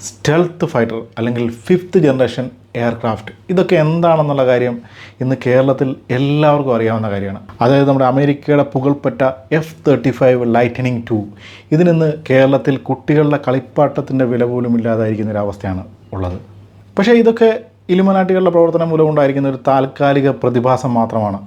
Stealth fighter അല്ലെങ്കിൽ fifth generation aircraft ഇതൊക്കെ എന്താണെന്നുള്ള കാര്യം ഇന്ന് കേരളത്തിൽ എല്ലാവർക്കും അറിയാവുന്ന കാര്യമാണ്. അതായത് നമ്മുടെ അമേരിക്കയുടെ പുകൾപ്പെട്ട F thirty five lightning two ഇതിനിന്ന് കേരളത്തിൽ കുട്ടികളുടെ കളിപ്പാട്ടത്തിന്റെ വില പോലും ഇല്ലാതായിരിക്കുന്ന ഒരവസ്ഥയാണ് ഉള്ളത്. പക്ഷേ ഇതൊക്കെ ഇലുമനാട്ടികളുടെ പ്രവർത്തനം മൂലമുണ്ടായിരിക്കുന്ന ഒരു താൽക്കാലിക പ്രതിഭാസം മാത്രമാണ്.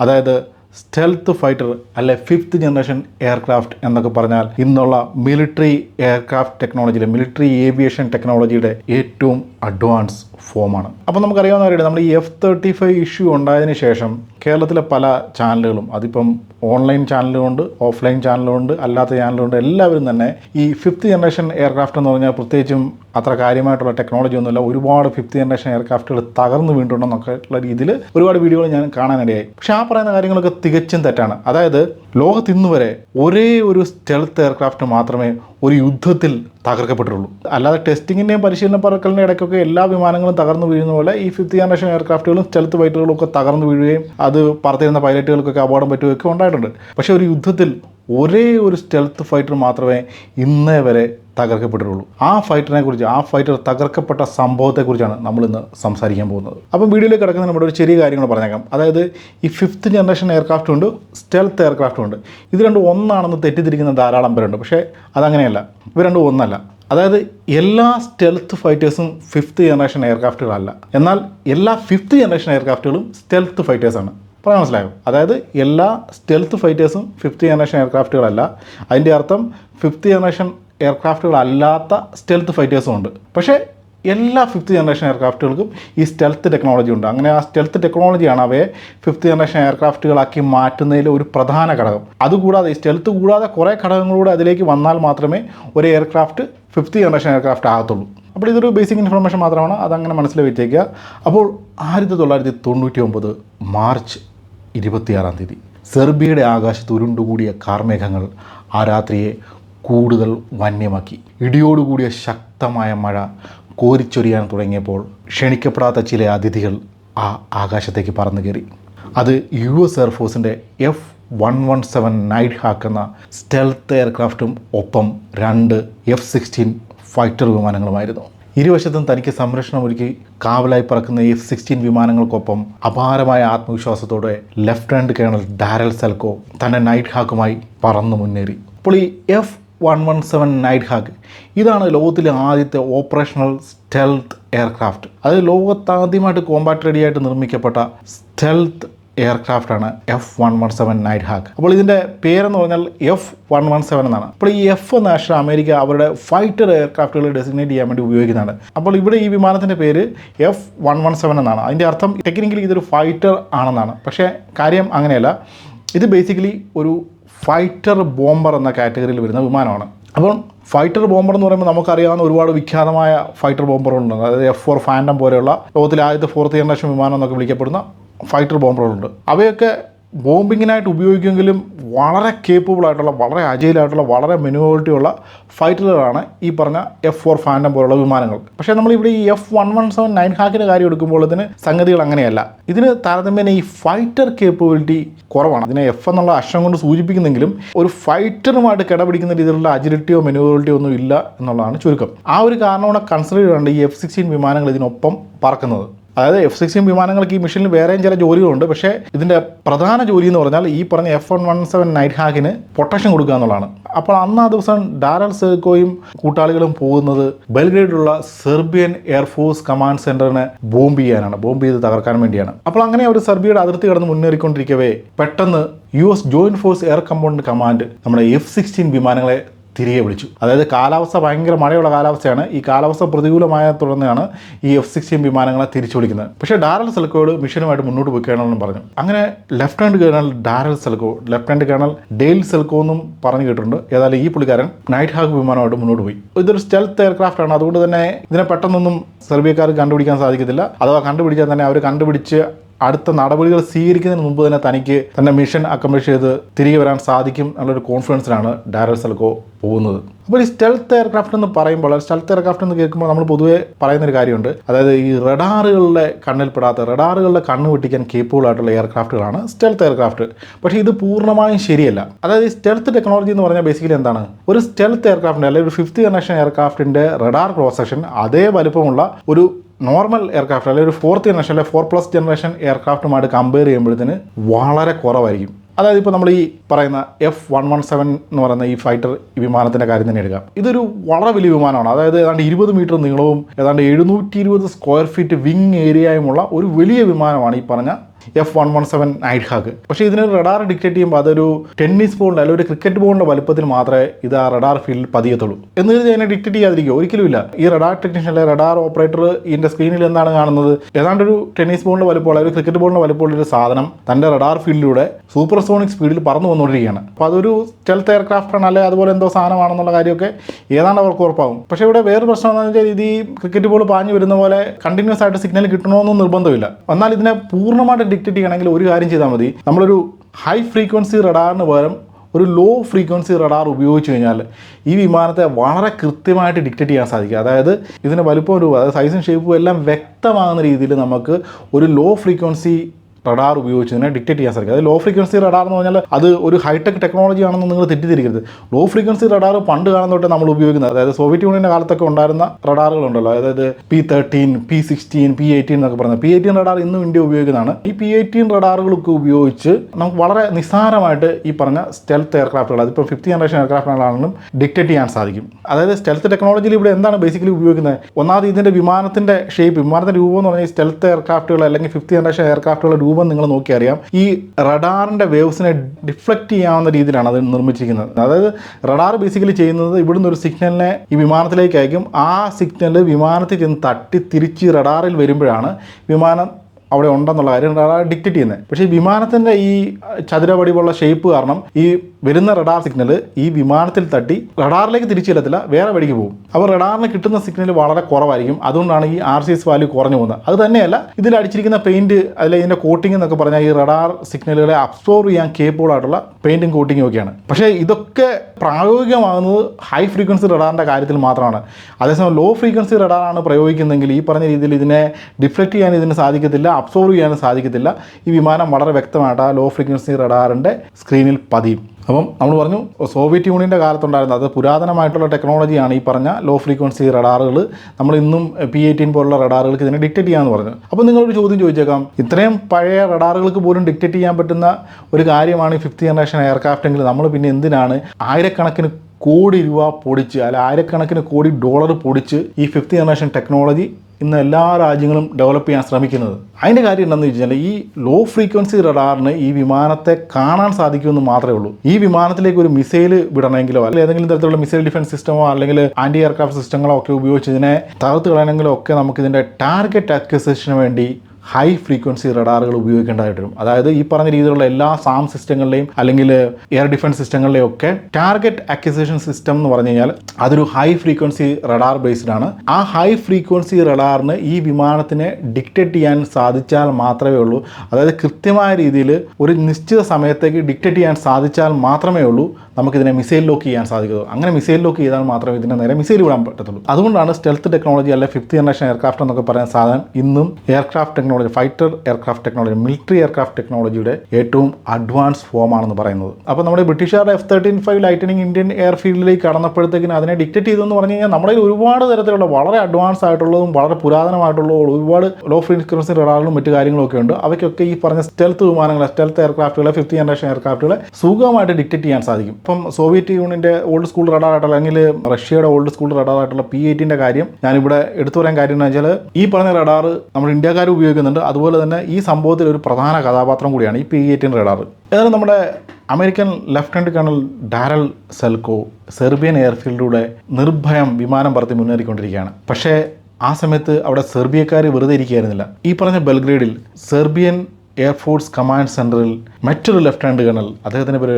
അതായത് സ്റ്റെൽത്ത് ഫൈറ്റർ അല്ലെ ഫിഫ്ത്ത് ജനറേഷൻ എയർക്രാഫ്റ്റ് എന്നൊക്കെ പറഞ്ഞാൽ ഇന്നുള്ള മിലിറ്ററി എയർക്രാഫ്റ്റ് ടെക്നോളജിയിലെ മിലിറ്ററി ഏവിയേഷൻ ടെക്നോളജിയുടെ ഏറ്റവും അഡ്വാൻസ് ഫോമാണ് അപ്പോൾ നമുക്കറിയാവുന്ന കാര്യമാണ് നമ്മൾ ഈ എഫ് തേർട്ടി ഫൈവ് ഇഷ്യൂ ഉണ്ടായതിനു ശേഷം കേരളത്തിലെ പല ചാനലുകളും അതിപ്പം ഓൺലൈൻ ചാനലുകളുണ്ട് ഓഫ്ലൈൻ ചാനലുകളുണ്ട് അല്ലാത്ത ചാനലുകളുണ്ട് എല്ലാവരും തന്നെ ഈ ഫിഫ്ത്ത് ജനറേഷൻ എയർക്രാഫ്റ്റ് എന്ന് പറഞ്ഞാൽ പ്രത്യേകിച്ചും അത്ര കാര്യമായിട്ടുള്ള ടെക്നോളജി ഒന്നുമില്ല ഒരുപാട് ഫിഫ്ത്ത് ജനറേഷൻ എയർക്രാഫ്റ്റുകൾ തകർന്നു വീണ്ടുണ്ടെന്നൊക്കെ ഉള്ള രീതിയിൽ ഒരുപാട് വീഡിയോകൾ ഞാൻ കാണാനിടയായി. പക്ഷേ ആ പറയുന്ന കാര്യങ്ങളൊക്കെ തികച്ചും തെറ്റാണ്. അതായത് ലോകത്ത് ഇന്ന് വരെ ഒരേ ഒരു സ്റ്റെൽത്ത് എയർക്രാഫ്റ്റ് മാത്രമേ ഒരു യുദ്ധത്തിൽ തകർക്കപ്പെട്ടിട്ടുള്ളൂ. അല്ലാതെ ടെസ്റ്റിങ്ങിന്റെയും പരിശീലന പറക്കലിന്റെ ഇടയ്ക്കൊക്കെ എല്ലാ വിമാനങ്ങളും തകർന്നു വീഴുന്ന പോലെ ഈ ഫിഫ്ത്ത് ജനറേഷൻ എയർക്രാഫ്റ്റുകളും സ്റ്റെൽത്ത് ഫൈറ്ററുകളും ഒക്കെ തകർന്നു വീഴുകയും അത് പറത്തിരുന്ന പൈലറ്റുകൾക്കൊക്കെ അപകടം പറ്റുകയൊക്കെ ഉണ്ടായിട്ടുണ്ട്. പക്ഷേ ഒരു യുദ്ധത്തിൽ ഒരേ ഒരു സ്റ്റെൽത്ത് ഫൈറ്റർ മാത്രമേ ഇന്നേ വരെ തകർക്കപ്പെട്ടിട്ടുള്ളൂ. ആ ഫൈറ്ററിനെ കുറിച്ച് ആ ഫൈറ്റർ തകർക്കപ്പെട്ട സംഭവത്തെക്കുറിച്ചാണ് നമ്മൾ ഇന്ന് സംസാരിക്കാൻ പോകുന്നത്. അപ്പം വീഡിയോയിലേക്ക് കിടക്കുന്ന നമ്മുടെ ഒരു ചെറിയ കാര്യങ്ങൾ പറഞ്ഞേക്കാം. അതായത് ഈ ഫിഫ്ത്ത് ജനറേഷൻ എയർക്രാഫ്റ്റ് ഉണ്ട് സ്റ്റെൽത്ത് എയർക്രാഫ്റ്റ് ഉണ്ട്. ഇത് രണ്ടും ഒന്നാണെന്ന് തെറ്റിദ്ധരിക്കുന്ന ധാരാളം പേരുണ്ട്. പക്ഷേ അതങ്ങനെയല്ല. ഇവ രണ്ടും ഒന്നല്ല. അതായത് എല്ലാ സ്റ്റെൽത്ത് ഫൈറ്റേഴ്സും ഫിഫ്ത്ത് ജനറേഷൻ എയർക്രാഫ്റ്റുകളല്ല എന്നാൽ എല്ലാ ഫിഫ്ത്ത് ജനറേഷൻ എയർക്രാഫ്റ്റുകളും സ്റ്റെൽത്ത് ഫൈറ്റേഴ്സാണ് പറയാൻ മനസ്സിലായോ? അതായത് എല്ലാ സ്റ്റെൽത്ത് ഫൈറ്റേഴ്സും ഫിഫ്ത്ത് ജനറേഷൻ എയർക്രാഫ്റ്റുകളല്ല അതിന്റെ അർത്ഥം ഫിഫ്ത്ത് ജനറേഷൻ എയർക്രാഫ്റ്റുകളല്ലാത്ത സ്റ്റെൽത്ത് ഫൈറ്റേഴ്സും ഉണ്ട്. പക്ഷേ എല്ലാ ഫിഫ്ത്ത് ജനറേഷൻ എയർക്രാഫ്റ്റുകൾക്കും ഈ സ്റ്റെൽത്ത് ടെക്നോളജി ഉണ്ട്. അങ്ങനെ ആ സ്റ്റെൽത്ത് ടെക്നോളജിയാണ് അവയെ ഫിഫ്ത്ത് ജനറേഷൻ എയർക്രാഫ്റ്റുകളാക്കി മാറ്റുന്നതിൽ ഒരു പ്രധാന ഘടകം. അതുകൂടാതെ ഈ സ്റ്റെൽത്ത് കൂടാതെ കുറേ ഘടകങ്ങളൂടെ അതിലേക്ക് വന്നാൽ മാത്രമേ ഒരു എയർക്രാഫ്റ്റ് ഫിഫ്ത്ത് ജനറേഷൻ എയർക്രാഫ്റ്റ് ആകത്തുള്ളൂ. അപ്പോൾ ഇതൊരു ബേസിക് ഇൻഫർമേഷൻ മാത്രമാണ്. അതങ്ങനെ മനസ്സിൽ വെച്ചേക്കുക അപ്പോൾ ആയിരത്തി തൊള്ളായിരത്തി തൊണ്ണൂറ്റി ഒമ്പത് മാർച്ച് ഇരുപത്തിയാറാം തീയതി സെർബിയയുടെ ആകാശത്ത് ഉരുണ്ടുകൂടിയ കാർമേഘങ്ങൾ ആ രാത്രിയെ കൂടുതൽ വന്യമാക്കി. ഇടിയോടുകൂടിയ ശക്തമായ മഴ കോരിച്ചൊരിയാൻ തുടങ്ങിയപ്പോൾ ക്ഷണിക്കപ്പെടാത്ത ചില അതിഥികൾ ആ ആകാശത്തേക്ക് പറന്നു കയറി അത് U S എയർഫോഴ്സിന്റെ F one one seven Nighthawk എന്ന സ്റ്റെൽത്ത് എയർക്രാഫ്റ്റും ഒപ്പം രണ്ട് എഫ് സിക്സ്റ്റീൻ ഫൈറ്റർ വിമാനങ്ങളുമായിരുന്നു. ഇരുവശത്തും തനിക്ക് സംരക്ഷണം ഒരുക്കി കാവലായി പറക്കുന്ന എഫ് സിക്സ്റ്റീൻ വിമാനങ്ങൾക്കൊപ്പം അപാരമായ ആത്മവിശ്വാസത്തോടെ ലെഫ്റ്റനന്റ് കേണൽ ഡാരൽ സെൽക്കോ തന്റെ നൈറ്റ് ഹാക്കുമായി പറന്നു മുന്നേറി. അപ്പോൾ ഈ F one one seven Nighthawk ഇതാണ് ലോകത്തിലെ ആദ്യത്തെ ഓപ്പറേഷണൽ സ്റ്റെൽത്ത് എയർക്രാഫ്റ്റ് അത് ലോകത്ത് ആദ്യമായിട്ട് കോമ്പാക്ട് റെഡിയായിട്ട് നിർമ്മിക്കപ്പെട്ട സ്റ്റെൽത്ത് എയർക്രാഫ്റ്റ് ആണ് F one one seven Nighthawk അപ്പോൾ ഇതിന്റെ പേരെന്ന് പറഞ്ഞാൽ എഫ് വൺ വൺ സെവൻ എന്നാണ്. അപ്പോൾ ഈ എഫ് എന്ന അക്ഷരം അമേരിക്ക അവരുടെ ഫൈറ്റർ എയർക്രാഫ്റ്റുകൾ ഡെസിഗ്നേറ്റ് ചെയ്യാൻ വേണ്ടി ഉപയോഗിക്കുന്നതാണ്. അപ്പോൾ ഇവിടെ ഈ വിമാനത്തിന്റെ പേര് എഫ് വൺ വൺ സെവൻ എന്നാണ്. അതിന്റെ അർത്ഥം ടെക്നിക്കലി ഇതൊരു ഫൈറ്റർ ആണെന്നാണ്. പക്ഷേ കാര്യം അങ്ങനെയല്ല. ഇത് ബേസിക്കലി ഒരു ഫൈറ്റർ ബോംബർ എന്ന കാറ്റഗറിയിൽ വരുന്ന വിമാനമാണ്. അപ്പം ഫൈറ്റർ ബോംബർ എന്ന് പറയുമ്പോൾ നമുക്കറിയാവുന്ന ഒരുപാട് വിഖ്യാതമായ ഫൈറ്റർ ബോംബറുകളുണ്ട്. അതായത് എഫ് ഫോർ ഫാൻഡം പോലെയുള്ള ലോകത്തിലെ ആദ്യത്തെ ഫോർത്ത് ജനറേഷൻ വിമാനം എന്നൊക്കെ വിളിക്കപ്പെടുന്ന ഫൈറ്റർ ബോംബറുകളുണ്ട്. അവയൊക്കെ ബോംബിങ്ങിനായിട്ട് ഉപയോഗിക്കുമെങ്കിലും വളരെ കേപ്പബിൾ ആയിട്ടുള്ള വളരെ അജയിലായിട്ടുള്ള വളരെ മെനുവോളിറ്റി ഉള്ള ഫൈറ്ററുകളാണ് ഈ പറഞ്ഞ എഫ് ഫോർ ഫാൻഡം പോലുള്ള വിമാനങ്ങൾ. പക്ഷേ നമ്മളിവിടെ ഈ F one one seven nine ഹാക്കിന്റെ കാര്യം എടുക്കുമ്പോൾ ഇതിന് സംഗതികൾ അങ്ങനെയല്ല. ഇതിന് താരതമ്യേന ഈ ഫൈറ്റർ കേപ്പബിലിറ്റി കുറവാണ്. അതിനെ എഫ് എന്നുള്ള അക്ഷരം കൊണ്ട് സൂചിപ്പിക്കുന്നെങ്കിലും ഒരു ഫൈറ്ററുമായിട്ട് കിടപിടിക്കുന്ന രീതിയിലുള്ള അജിലിറ്റിയോ മെനുവോളിറ്റിയോ ഒന്നും ഇല്ല എന്നുള്ളതാണ് ചുരുക്കം. ആ ഒരു കാരണം കൂടെ കൺസിഡർ ചെയ്തുകൊണ്ട് ഈ എഫ് സിക്സ്റ്റീൻ വിമാനങ്ങൾ ഇതിനൊപ്പം പറക്കുന്നത്. അതായത് എഫ് സിക്സ്റ്റീൻ വിമാനങ്ങൾക്ക് ഈ മിഷനിൽ വേറെയും ചില ജോലികളുണ്ട്. പക്ഷേ ഇതിന്റെ പ്രധാന ജോലി എന്ന് പറഞ്ഞാൽ ഈ പറഞ്ഞ F one one seven night ഹാക്കിന് protection കൊടുക്കുക എന്നുള്ളതാണ്. അപ്പോൾ അന്ന് ആ ദിവസം ഡാരൽ സെർക്കോയും കൂട്ടാളികളും പോകുന്നത് ബൽഗ്രേഡിലുള്ള സെർബിയൻ എയർഫോഴ്സ് കമാൻഡ് സെന്ററിനെ ബോംബ് ചെയ്യാനാണ്. ബോംബ് ചെയ്ത് തകർക്കാൻ വേണ്ടിയാണ്. അപ്പോൾ അങ്ങനെ അവർ സെർബിയയുടെ അതിർത്തി കടന്ന് മുന്നേറിക്കൊണ്ടിരിക്കവേ പെട്ടെന്ന് U S joint force air compound command നമ്മുടെ എഫ് സിക്സ്റ്റീൻ വിമാനങ്ങളെ തിരികെ വിളിച്ചു. അതായത് കാലാവസ്ഥ ഭയങ്കര മഴയുള്ള കാലാവസ്ഥയാണ്. ഈ കാലാവസ്ഥ പ്രതികൂലമായ തുടർന്നാണ് ഈ എഫ് സിക്സ്റ്റീൻ വിമാനങ്ങളെ തിരിച്ചു വിളിക്കുന്നത്. പക്ഷേ ഡാരൽ സെൽക്കോട് മിഷനുമായിട്ട് മുന്നോട്ട് പോയി കേരളം പറഞ്ഞു. അങ്ങനെ lieutenant colonel Darrell Zelko lieutenant colonel Dale Zelko എന്നും പറഞ്ഞു കേട്ടിട്ടുണ്ട്. ഏതായാലും ഈ പുള്ളിക്കാരൻ നൈറ്റ് ഹാക്ക് വിമാനമായിട്ട് മുന്നോട്ട് പോയി. ഇതൊരു സ്റ്റെൽത്ത് എയർക്രാഫ്റ്റ് ആണ്. അതുകൊണ്ട് തന്നെ ഇതിനെ പെട്ടെന്നൊന്നും സെർബിയക്കാർക്ക് കണ്ടുപിടിക്കാൻ സാധിക്കത്തില്ല. അഥവാ കണ്ടുപിടിച്ചാൽ തന്നെ അവർ കണ്ടുപിടിച്ച് അടുത്ത നടപടികൾ സ്വീകരിക്കുന്നതിന് മുമ്പ് തന്നെ തനിക്ക് തന്നെ മിഷൻ അക്കംപ്ലിഷ് ചെയ്ത് തിരികെ വരാൻ സാധിക്കും എന്നുള്ളൊരു കോൺഫിഡൻസിലാണ് ഡാരൽ സെൽക്കോ പോകുന്നത്. അപ്പോൾ ഈ സ്റ്റെൽത്ത് എയർക്രാഫ്റ്റ് എന്ന് പറയുമ്പോൾ സ്റ്റെൽത്ത് എയർക്രാഫ്റ്റ് എന്ന് കേൾക്കുമ്പോൾ നമ്മൾ പൊതുവേ പറയുന്ന ഒരു കാര്യമുണ്ട്. അതായത് ഈ റഡാറുകളുടെ കണ്ണിൽപ്പെടാത്ത റഡാറുകളുടെ കണ്ണ് വെട്ടിക്കാൻ കേപ്പബിൾ ആയിട്ടുള്ള എയർക്രാഫ്റ്റുകളാണ് സ്റ്റെൽത്ത് എയർക്രാഫ്റ്റ് പക്ഷേ ഇത് പൂർണമായും ശരിയല്ല. അതായത് ഈ സ്റ്റെൽത്ത് ടെക്നോളജി എന്ന് പറഞ്ഞാൽ ബേസിക്കലി എന്താണ്? ഒരു സ്റ്റെൽത്ത് എയർക്രാഫ്റ്റിന്റെ അല്ലെങ്കിൽ ഒരു ഫിഫ്ത്ത് ജനറേഷൻ എയർക്രാഫ്റ്റിന്റെ റഡാർ ക്രോസ് സെക്ഷൻ അതേ വലുപ്പമുള്ള ഒരു നോർമൽ എയർക്രാഫ്റ്റ് അല്ലെങ്കിൽ ഒരു ഫോർത്ത് ജനറേഷൻ അല്ലെങ്കിൽ ഫോർ പ്ലസ് ജനറേഷൻ എയർക്രാഫ്റ്റുമായിട്ട് കമ്പയർ ചെയ്യുമ്പോഴത്തേന് വളരെ കുറവായിരിക്കും. അതായത് ഇപ്പോൾ നമ്മൾ ഈ പറയുന്ന എഫ് വൺ വൺ സെവൻ എന്ന് പറയുന്ന ഈ ഫൈറ്റർ വിമാനത്തിന്റെ കാര്യം തന്നെ എടുക്കാം. ഇതൊരു വളരെ വലിയ വിമാനമാണ്. അതായത് ഏതാണ്ട് ഇരുപത് മീറ്റർ നീളവും ഏതാണ്ട് എഴുന്നൂറ്റി ഇരുപത് സ്ക്വയർ ഫീറ്റ് വിങ് ഏരിയയുമുള്ള ഒരു വലിയ വിമാനമാണ് ഈ പറഞ്ഞ F one one seven Nighthawk പക്ഷേ ഇതിന് റഡാർ ഡിക്റ്റേറ്റ് ചെയ്യുമ്പോൾ അതൊരു ടെന്നീസ് ബോളിന്റെ അല്ലെങ്കിൽ ഒരു ക്രിക്കറ്റ് ബോളിന്റെ വലുപ്പത്തിൽ മാത്രമേ ഇത് ആ റഡാർ ഫീൽഡിൽ പതിയത്തുള്ളൂ. എന്ന് കരുതി അതിനെ ഡിക്റ്റേറ്റ് ചെയ്യാതിരിക്കുക. ഒരിക്കലുമില്ല ഈ റഡാർ ടെക്നീഷ്യൻ അല്ലെങ്കിൽ റഡാർ ഓപ്പറേറ്റർ ഇതിന്റെ സ്ക്രീനിൽ എന്താണ് കാണുന്നത്? ഏതാണ്ട് ഒരു ടെന്നീസ് ബോളിന്റെ വലുപ്പമുള്ള ഒരു ക്രിക്കറ്റ് ബോളിന്റെ വലുപ്പമുള്ള ഒരു സാധനം തന്റെ റഡാർ ഫീൽഡിലൂടെ സൂപ്പർസോണിക് സ്പീഡിൽ പറന്നു വന്നുകൊണ്ടിരിക്കുകയാണ്. അപ്പോൾ അതൊരു സ്റ്റെൽത്ത് എയർക്രാഫ്റ്റ് ആണ്. അല്ലെങ്കിൽ അതുപോലെ എന്തോ സാധനമാണെന്നുള്ള കാര്യമൊക്കെ ഏതാണ്ട് അവർക്ക് ഉറപ്പാകും. പക്ഷേ ഇവിടെ വേറെ പ്രശ്നം എന്താണെന്ന് വെച്ചാൽ ഇത് ക്രിക്കറ്റ് ബോൾ പാഞ്ഞു വരുന്ന പോലെ കണ്ടിന്യൂസ് ആയിട്ട് സിഗ്നൽ കിട്ടണമെന്നും നിർബന്ധമില്ല. എന്നാൽ ഇതിനെ പൂർണമായിട്ട് ഡിക്റ്റേറ്റ് ചെയ്യണമെങ്കിൽ ഒരു കാര്യം ചെയ്താൽ മതി. നമ്മളൊരു ഹൈ ഫ്രീക്വൻസി റഡാറിന് പകരം ഒരു ലോ ഫ്രീക്വൻസി റഡാർ ഉപയോഗിച്ച് കഴിഞ്ഞാൽ ഈ വിമാനത്തെ വളരെ കൃത്യമായിട്ട് ഡിക്റ്റേറ്റ് ചെയ്യാൻ സാധിക്കും. അതായത് ഇതിന്റെ വലുപ്പം ഒരു അതായത് സൈസും ഷേപ്പും എല്ലാം വ്യക്തമാകുന്ന രീതിയിൽ നമുക്ക് ഒരു ലോ ഫ്രീക്വൻസി റഡാർ ഉപയോഗിച്ച് ഇതിനെ ഡിക്റ്റേറ്റ് ചെയ്യാൻ സാധിക്കും. അത് ലോ ഫ്രീക്വൻസി റഡാർ എന്ന് പറഞ്ഞാൽ അത് ഒരു ഹൈടെക് ടെക്നോളജി ആണെന്ന് നിങ്ങൾ തെറ്റിദ്ധരിക്കരുത്. ലോ ഫ്രീക്വൻസി റഡാർ പണ്ട് കാലം തൊട്ട് നമ്മൾ ഉപയോഗിക്കുന്നത് അതായത് സോവിയറ്റ് യൂണിയന്റെ കാലത്തൊക്കെ ഉണ്ടായിരുന്ന റഡാറുകളുണ്ടല്ലോ അതായത് P thirteen P sixteen P eighteen എന്നൊക്കെ പറയുന്നത് പി എയ്റ്റീൻ റഡാർ ഇന്നും ഇന്ത്യ ഉപയോഗിക്കുന്നതാണ്. ഈ പി എയ്റ്റീൻ റഡാറുകളൊക്കെ ഉപയോഗിച്ച് നമുക്ക് വളരെ നിസ്സാരമായിട്ട് ഈ പറഞ്ഞ സ്റ്റെൽത്ത് എയർക്രാഫ്റ്റുകൾ അതിപ്പോൾ ഫിഫ്ത്ത് ജനറേഷൻ എയർക്രാഫ്റ്റുകളാണെങ്കിലും ഡിക്റ്റേറ്റ് ചെയ്യാൻ സാധിക്കും. അതായത് സ്റ്റെൽത്ത് ടെക്നോളജിയിൽ ഇവിടെ എന്താണ് ബേസിക്കലി ഉപയോഗിക്കുന്നത്? ഒന്നാമത് ഇതിന്റെ വിമാനത്തിന്റെ ഷേപ്പ് വിമാനത്തിന്റെ രൂപം എന്ന് പറഞ്ഞാൽ സ്റ്റെൽത്ത് എയർക്രാഫ്റ്റുകൾ അല്ലെങ്കിൽ ഫിഫ്ത്ത് ജനറേഷൻ എയർക്രാഫ്റ്റുകളുടെ രൂപം നിങ്ങൾ നോക്കിയറിയാം. ഈ റഡാറിന്റെ വേവ്സിനെ ഡിഫ്ലക്റ്റ് ചെയ്യാവുന്ന രീതിയിലാണ് അത് നിർമ്മിച്ചിരിക്കുന്നത്. അതായത് റഡാർ ബേസിക്കലി ചെയ്യുന്നത് ഇവിടുന്ന് ഒരു സിഗ്നലിനെ ഈ വിമാനത്തിലേക്ക് അയക്കും. ആ സിഗ്നൽ വിമാനത്തിൽ ചെന്ന് തട്ടി തിരിച്ച് റഡാറിൽ വരുമ്പോഴാണ് വിമാനം അവിടെ ഉണ്ടെന്നുള്ള കാര്യം റഡാർ ഡിക്റ്റേറ്റ് ചെയ്യുന്നത്. പക്ഷേ ഈ വിമാനത്തിന്റെ ഈ ചതുരവടിവുള്ള ഷേപ്പ് കാരണം ഈ വരുന്ന റഡാർ സിഗ്നൽ ഈ വിമാനത്തിൽ തട്ടി റഡാറിലേക്ക് തിരിച്ചു ചെല്ലത്തില്ല വേറെ വഴിക്ക് പോകും. അപ്പോൾ റഡാറിന് കിട്ടുന്ന സിഗ്നൽ വളരെ കുറവായിരിക്കും. അതുകൊണ്ടാണ് ഈ ആർ സി എസ് വാല്യൂ കുറഞ്ഞു പോകുന്നത്. അത് തന്നെയല്ല ഇതിൽ അടിച്ചിരിക്കുന്ന പെയിന്റ് അതിലെ ഇതിന്റെ കോട്ടിംഗ് എന്നൊക്കെ പറഞ്ഞാൽ ഈ റഡാർ സിഗ്നലുകളെ അബ്സോർവ് ചെയ്യാൻ കേപ്പബിൾ ആയിട്ടുള്ള പെയിന്റും കോട്ടിങ്ങും ഒക്കെയാണ്. പക്ഷേ ഇതൊക്കെ പ്രായോഗികമാകുന്നത് ഹൈ ഫ്രീക്വൻസി റഡാറിന്റെ കാര്യത്തിൽ മാത്രമാണ്. അതേസമയം ലോ ഫ്രീക്വൻസി റഡാറാണ് പ്രയോഗിക്കുന്നതെങ്കിൽ ഈ പറഞ്ഞ രീതിയിൽ ഇതിനെ ഡിഫ്ലക്റ്റ് ചെയ്യാൻ ഇതിന് സാധിക്കത്തില്ല അബ്സോർവ് ചെയ്യാനും സാധിക്കത്തില്ല. ഈ വിമാനം വളരെ വ്യക്തമായിട്ട് ആ ലോ ഫ്രീക്വൻസി റഡാറിന്റെ സ്ക്രീനിൽ പതിയും. അപ്പം നമ്മൾ പറഞ്ഞു സോവിയറ്റ് യൂണിയന്റെ കാലത്തുണ്ടായിരുന്ന അത് പുരാതനമായിട്ടുള്ള ടെക്നോളജിയാണ് ഈ പറഞ്ഞ ലോ ഫ്രീക്വൻസി റഡാറുകൾ നമ്മൾ ഇന്നും പി എയ്റ്റീൻ പോലുള്ള റഡാറുകൾക്ക് ഇതിനെ ഡിക്റ്റേറ്റ് ചെയ്യാമെന്ന് പറഞ്ഞു. അപ്പോൾ നിങ്ങളൊരു ചോദ്യം ചോദിച്ചേക്കാം. ഇത്രയും പഴയ റഡാറുകൾക്ക് പോലും ഡിക്റ്റേറ്റ് ചെയ്യാൻ പറ്റുന്ന ഒരു കാര്യമാണ് ഈ ഫിഫ്ത്ത് ജനറേഷൻ എയർക്രാഫ്റ്റ് എങ്കിൽ നമ്മൾ പിന്നെ എന്തിനാണ് ആയിരക്കണക്കിന് കോടി രൂപ പൊടിച്ച് അല്ല ആയിരക്കണക്കിന് കോടി ഡോളർ പൊടിച്ച് ഈ ഫിഫ്ത്ത് ജനറേഷൻ ടെക്നോളജി ഇന്ന് എല്ലാ രാജ്യങ്ങളും ഡെവലപ്പ് ചെയ്യാൻ ശ്രമിക്കുന്നത്. അതിന്റെ കാര്യം എന്താണെന്ന് വെച്ച് കഴിഞ്ഞാൽ ഈ ലോ ഫ്രീക്വൻസി റഡാറിന് ഈ വിമാനത്തെ കാണാൻ സാധിക്കുമെന്ന് മാത്രമേ ഉള്ളൂ. ഈ വിമാനത്തിലേക്ക് ഒരു മിസൈൽ വിടണമെങ്കിലോ അല്ലെങ്കിൽ ഏതെങ്കിലും തരത്തിലുള്ള മിസൈൽ ഡിഫൻസ് സിസ്റ്റമോ അല്ലെങ്കിൽ ആന്റി എയർക്രാഫ്റ്റ് സിസ്റ്റങ്ങളോ ഒക്കെ ഉപയോഗിച്ച് ഇതിനെ തകർത്ത് കളയണമെങ്കിലോ ഒക്കെ നമുക്ക് ഇതിന്റെ ടാർഗറ്റ് അക്വസിഷന് വേണ്ടി ഹൈ ഫ്രീക്വൻസി റഡാറുകൾ ഉപയോഗിക്കേണ്ടതായിട്ട് വരും. അതായത് ഈ പറഞ്ഞ രീതിയിലുള്ള എല്ലാ സാം സിസ്റ്റങ്ങളിലെയും അല്ലെങ്കിൽ എയർ ഡിഫൻസ് സിസ്റ്റങ്ങളിലെയും ഒക്കെ ടാർഗറ്റ് അക്വിസിഷൻ സിസ്റ്റം എന്ന് പറഞ്ഞു കഴിഞ്ഞാൽ അതൊരു ഹൈ ഫ്രീക്വൻസി റഡാർ ബേസ്ഡ് ആണ്. ആ ഹൈ ഫ്രീക്വൻസി റഡാറിന് ഈ വിമാനത്തിനെ ഡിക്റ്റേറ്റ് ചെയ്യാൻ സാധിച്ചാൽ മാത്രമേ ഉള്ളൂ. അതായത് കൃത്യമായ രീതിയിൽ ഒരു നിശ്ചിത സമയത്തേക്ക് ഡിക്റ്റേറ്റ് ചെയ്യാൻ സാധിച്ചാൽ മാത്രമേ ഉള്ളൂ നമുക്കിതിനെ മിസൈൽ ലോക്ക് ചെയ്യാൻ സാധിക്കുള്ളൂ അങ്ങനെ മിസൈൽ ലോക്ക് ചെയ്താൽ മാത്രമേ ഇതിനെ നേരെ മിസൈൽ വിടാൻ പറ്റത്തുള്ളൂ. അതുകൊണ്ടാണ് സ്റ്റെൽത്ത് ടെക്നോളജി അല്ലെ ഫിഫ്ത്ത് ജനറേഷൻ എയർക്രാഫ്റ്റ് എന്നൊക്കെ പറയുന്ന സാധനം ഇന്നും aircraft technology fighter aircraft technology military aircraft ടെക്നോളജിയുടെ ഏറ്റവും അഡ്വാൻസ് ഫോം ആണെന്ന് പറയുന്നത്. അപ്പോൾ നമ്മുടെ ബ്രിട്ടീഷുകാരുടെ F thirteen five lightning Indian എയർഫീൽഡിലേക്ക് കടന്നപ്പോഴത്തേക്കിന് അതിനെ ഡിക്റ്റേറ്റ് ചെയ്തെന്ന് പറഞ്ഞു കഴിഞ്ഞാൽ നമ്മുടെ ഒരുപാട് തരത്തിലുള്ള വളരെ അഡ്വാൻസ് ആയിട്ടുള്ളതും വളരെ പുരാതനമായിട്ടുള്ളതും ഒരുപാട് ലോ ഫ്രീക്വൻസി റഡാറുകളും മറ്റു കാര്യങ്ങളൊക്കെ ഉണ്ട്. അവയ്ക്കൊക്കെ ഈ പറഞ്ഞ സ്റ്റെൽത്ത് വിമാനങ്ങളെ സ്റ്റെൽത്ത് എയർക്രാഫ്റ്റുകളെ ഫിഫ്ത്ത് ജനറേഷൻ എയർക്രാഫ്റ്റുകളെ സുഖമായിട്ട് ഡിക്റ്റേറ്റ് ചെയ്യാൻ സാധിക്കും. ഇപ്പം സോവിയറ്റ് യൂണിയന്റെ ഓൾഡ് സ്കൂൾ റഡാറായിട്ടുള്ള അല്ലെങ്കിൽ റഷ്യയുടെ ഓൾഡ് സ്കൂൾ റഡാറായിട്ടുള്ള പി എയ്റ്റിന്റെ കാര്യം ഞാനിവിടെ എടുത്തു പറയാൻ കാര്യം എന്ന് വെച്ചാൽ ഈ പറഞ്ഞ റഡാർ നമ്മുടെ ഇന്ത്യക്കാർ ഉപയോഗിക്കുന്നുണ്ട് അതുപോലെ തന്നെ ഈ സംഭവത്തിൽ ഒരു പ്രധാന കഥാപാത്രം കൂടിയാണ് ഈ പി എയ്റ്റീൻ റഡാർ ഏതായാലും നമ്മുടെ American lieutenant colonel Darrell Zelko Serbian എയർഫീൽഡിലൂടെ നിർഭയം വിമാനം പറത്തി മുന്നേറിക്കൊണ്ടിരിക്കുകയാണ്. പക്ഷേ ആ സമയത്ത് അവിടെ സെർബിയക്കാർ വെറുതെ ഇരിക്കുകയായിരുന്നില്ല. ഈ പറഞ്ഞ ബെൽഗ്രേഡിൽ സെർബിയൻ എയർഫോഴ്സ് കമാൻഡ് സെന്ററിൽ മറ്റൊരു ലെഫ്റ്റനന്റ് കേണൽ അദ്ദേഹത്തിന്റെ പേര്